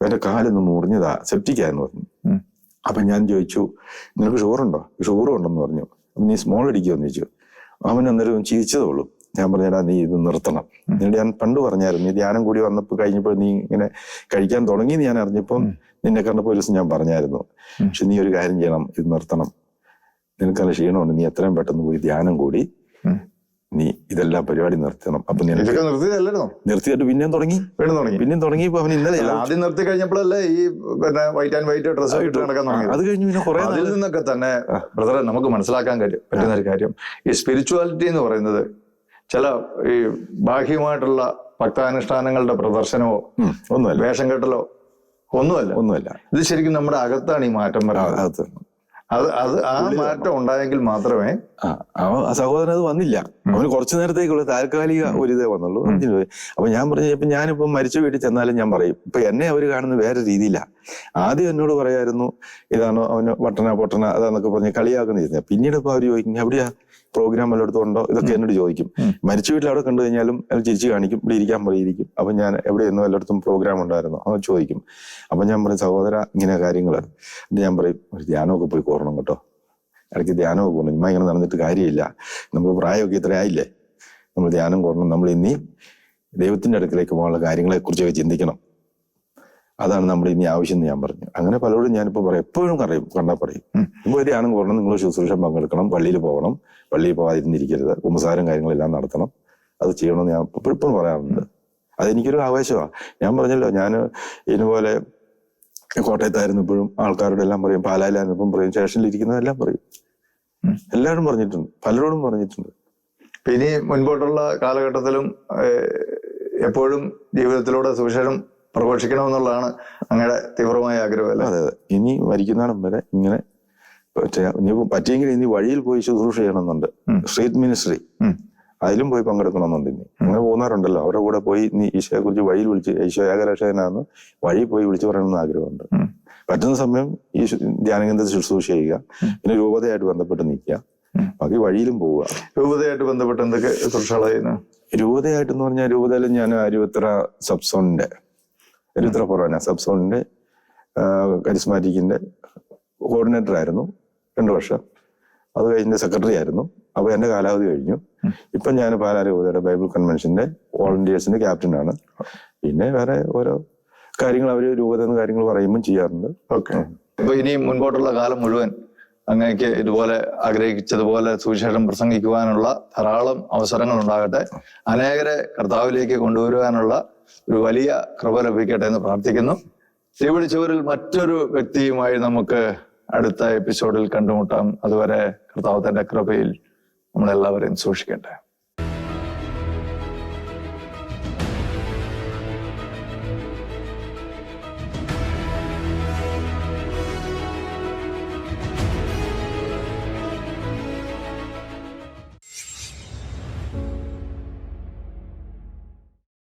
അവന്റെ കാലൊന്ന് മുറിഞ്ഞതാ സെപ്റ്റിക്കാന്ന് പറഞ്ഞു. അപ്പം ഞാൻ ചോദിച്ചു നിനക്ക് ഷുഗറുണ്ടോ? ഷുഗറും ഉണ്ടെന്ന് പറഞ്ഞു. അപ്പം നീ സ്മോൾ അടിക്കുമെന്ന് ചോദിച്ചു. അവൻ അന്നേരം ചിരിച്ചതേ ഉള്ളൂ. ഞാൻ പറഞ്ഞാ നീ ഇത് നിർത്തണം. എന്നിട്ട് ഞാൻ പണ്ട് പറഞ്ഞായിരുന്നു നീ ധ്യാനം കൂടി വന്നപ്പോൾ കഴിഞ്ഞപ്പോൾ നീ ഇങ്ങനെ കഴിക്കാൻ തുടങ്ങി എന്ന് ഞാൻ അറിഞ്ഞപ്പോൾ നിന്നെ കണ്ടപ്പോൾ ഒരു ദിവസം ഞാൻ പറഞ്ഞായിരുന്നു പക്ഷെ നീ ഒരു കാര്യം ചെയ്യണം ഇത് നിർത്തണം. നിനക്കല്ല ക്ഷീണമുണ്ട് നീ എത്രയും പെട്ടെന്ന് പോയി ധ്യാനം കൂടി. നീ ഇതെല്ലാം പരിപാടി നിർത്തണം. അപ്പൊ നിർത്തിയിട്ട് പിന്നെയും തുടങ്ങി? വീണ്ടും തുടങ്ങി. പിന്നെയും തുടങ്ങി അവൻ ഇന്നലെ ആദ്യം നിർത്തി കഴിഞ്ഞപ്പോഴല്ലേ ഈ പിന്നെ വൈറ്റ് ആൻഡ് വൈറ്റ് ഡ്രസ് ഇട്ട് നടക്കാൻ തുടങ്ങി അത് കഴിഞ്ഞ് പിന്നെ കുറെ അതിൽ നിന്നൊക്കെ തന്നെ ബ്രദറെ നമുക്ക് മനസ്സിലാക്കാൻ പറ്റുന്ന ഒരു കാര്യം. ഈ സ്പിരിച്വാലിറ്റി എന്ന് പറയുന്നത് ചില ഈ ബാഹ്യമായിട്ടുള്ള ഭക്താനുഷ്ഠാനങ്ങളുടെ പ്രദർശനമോ ഒന്നുമല്ല. വേഷം കെട്ടലോ ഒന്നുമല്ല. ഒന്നുമല്ല. ഇത് ശരിക്കും നമ്മുടെ അകത്താണ് ഈ മാറ്റം വരുന്നത് അത് അത് ആ മാറ്റം ഉണ്ടായെങ്കിൽ മാത്രമേ ആ സഹോദരൻ അത് വന്നില്ല. അവന് കുറച്ചു നേരത്തേക്കുള്ള താൽക്കാലിക ഒരു ഇതേ വന്നുള്ളൂ. അപ്പൊ ഞാൻ പറഞ്ഞു ഇപ്പൊ ഞാനിപ്പോ മരിച്ച വീട്ടിൽ ചെന്നാലും ഞാൻ പറയും ഇപ്പൊ എന്നെ അവർ കാണുന്നത് വേറെ രീതിയില്ല ആദ്യം എന്നോട് പറയായിരുന്നു ഇതാണ് അവന് വട്ടന പൊട്ടന അതാന്നൊക്കെ പറഞ്ഞ് കളിയാക്കുന്ന പിന്നീട് ഇപ്പൊ അവർ ചോദിക്കും എവിടെയാ പ്രോഗ്രാം വല്ലയിടത്തും ഉണ്ടോ ഇതൊക്കെ എന്നോട് ചോദിക്കും. മരിച്ച വീട്ടിൽ അവിടെ കണ്ടു കഴിഞ്ഞാലും അയാൾ ചിരിച്ചു കാണിക്കും ഇവിടെ ഇരിക്കാൻ പറയിരിക്കും. അപ്പൊ ഞാൻ എവിടെ എന്നോ എല്ലായിടത്തും പ്രോഗ്രാം ഉണ്ടായിരുന്നു അവൻ ചോദിക്കും. അപ്പൊ ഞാൻ പറയും സഹോദര ഇങ്ങനെ കാര്യങ്ങൾ ഞാൻ പറയും ഒരു ധ്യാനമൊക്കെ പോയി കോരണം കേട്ടോ. ഇടയ്ക്ക് ധ്യാനമൊക്കെ പോകണം ഇമ്മ ഇങ്ങനെ നടന്നിട്ട് കാര്യമില്ല. നമ്മൾ പ്രായമൊക്കെ ഇത്ര ആയില്ലേ? നമ്മൾ ധ്യാനം കൂടണം നമ്മൾ ഇനി ദൈവത്തിന്റെ അടുക്കലേക്ക് പോകാനുള്ള കാര്യങ്ങളെ കുറിച്ചൊക്കെ ചിന്തിക്കണം. അതാണ് നമ്മുടെ ഇനി ആവശ്യം എന്ന് ഞാൻ പറഞ്ഞു. അങ്ങനെ പലരോടും ഞാനിപ്പോ പറയും. എപ്പോഴും അറിയും കണ്ടാൽ പറയും. ഇപ്പോൾ ധ്യാനം നിങ്ങൾ ശുശ്രൂഷ പങ്കെടുക്കണം പള്ളിയിൽ പോകണം. പള്ളിയിൽ പോകാതിരുന്നിരിക്കരുത്. കുമ്പസാരം കാര്യങ്ങളെല്ലാം നടത്തണം. അത് ചെയ്യണമെന്ന് ഞാൻ ഇപ്പോഴും പറയാറുണ്ട്. അതെനിക്കൊരു ആവേശമാണ് ഞാൻ പറഞ്ഞല്ലോ ഞാൻ ഇതുപോലെ കോട്ടയത്തായിരുന്നു ഇപ്പോഴും. ആൾക്കാരോട് എല്ലാം പറയും പാലായിലായിരുന്നപ്പം പറയും സ്റ്റേഷനിൽ ഇരിക്കുന്നതെല്ലാം പറയും എല്ലാവരും പറഞ്ഞിട്ടുണ്ട്. പലരോടും പറഞ്ഞിട്ടുണ്ട്. ഇനി മുൻപോട്ടുള്ള കാലഘട്ടത്തിലും എപ്പോഴും ജീവിതത്തിലൂടെ സുവിശേഷം പ്രഘോഷിക്കണമെന്നുള്ളതാണ് അങ്ങയുടെ തീവ്രമായ ആഗ്രഹം അല്ലേ അതെ അതെ. ഇനി മരിക്കുന്നിടം വരെ ഇങ്ങനെ ഇനി പറ്റിയെങ്കിൽ ഇനി വഴിയിൽ പോയി ശുശ്രൂഷ ചെയ്യണമെന്നുണ്ട്. സ്ട്രീറ്റ് മിനിസ്ട്രി അതിലും പോയി പങ്കെടുക്കണമെന്നുണ്ട് ഇനി. അങ്ങനെ പോകുന്നവരുണ്ടല്ലോ. അവരുടെ കൂടെ പോയി നീ ഈശോയെ കുറിച്ച് വഴിയിൽ വിളിച്ച് ഈശോ ഏകരക്ഷകനാന്ന് വഴി പോയി വിളിച്ചു പറയണമെന്ന് ആഗ്രഹമുണ്ട്. പറ്റുന്ന സമയം ഈ ധ്യാനകേന്ദ്രത്തിൽ ശുശ്രൂഷ ചെയ്യുക. പിന്നെ രൂപതയായിട്ട് ബന്ധപ്പെട്ട് നിൽക്കുക. ബാക്കി വഴിയിലും പോവുക. രൂപതയായിട്ട് ബന്ധപ്പെട്ട് എന്തൊക്കെ ശുശ്രൂഷകൾ ചെയ്യുന്നു രൂപതയായിട്ട് എന്ന് പറഞ്ഞാൽ രൂപതയിൽ ഞാൻ അരുവത്ര സബ്സോണിന്റെ അരുവത്ര ഫൊറോന സബ്സോണിന്റെ കരിസ്മാറ്റിക്കിന്റെ കോർഡിനേറ്റർ ആയിരുന്നു രണ്ടു വർഷം. അത് കഴിഞ്ഞ് സെക്രട്ടറി ആയിരുന്നു അപ്പൊ എന്റെ കാലാവധി കഴിഞ്ഞു. ഇപ്പം ഇപ്പൊ ഞാൻ പാലാരൂപതയുടെ ബൈബിൾ കൺവെൻഷന്റെ വോളണ്ടിയേഴ്സിന്റെ ക്യാപ്റ്റനാണ്. പിന്നെ വേറെ ഓരോ കാര്യങ്ങൾ അവർ രൂപത എന്ന കാര്യങ്ങൾ പറയുമ്പോൾ ചെയ്യാറുണ്ട്. ഓക്കെ. അപ്പൊ ഇനി മുൻപോട്ടുള്ള കാലം മുഴുവൻ അങ്ങേക്ക് ഇതുപോലെ ആഗ്രഹിച്ചതുപോലെ സുവിശേഷം പ്രസംഗിക്കുവാനുള്ള ധാരാളം അവസരങ്ങൾ ഉണ്ടാകട്ടെ അനേകരെ കർത്താവിലേക്ക് കൊണ്ടുവരുവാനുള്ള ഒരു വലിയ കൃപ ലഭിക്കട്ടെ എന്ന് പ്രാർത്ഥിക്കുന്നു. തിരുവിളിച്ചവരിൽ മറ്റൊരു വ്യക്തിയുമായി നമുക്ക് അടുത്ത എപ്പിസോഡിൽ കണ്ടുമുട്ടാം. അതുവരെ കർത്താവ് തന്റെ കൃപയിൽ നമ്മളെല്ലാവരെയും സൂക്ഷിക്കട്ടെ.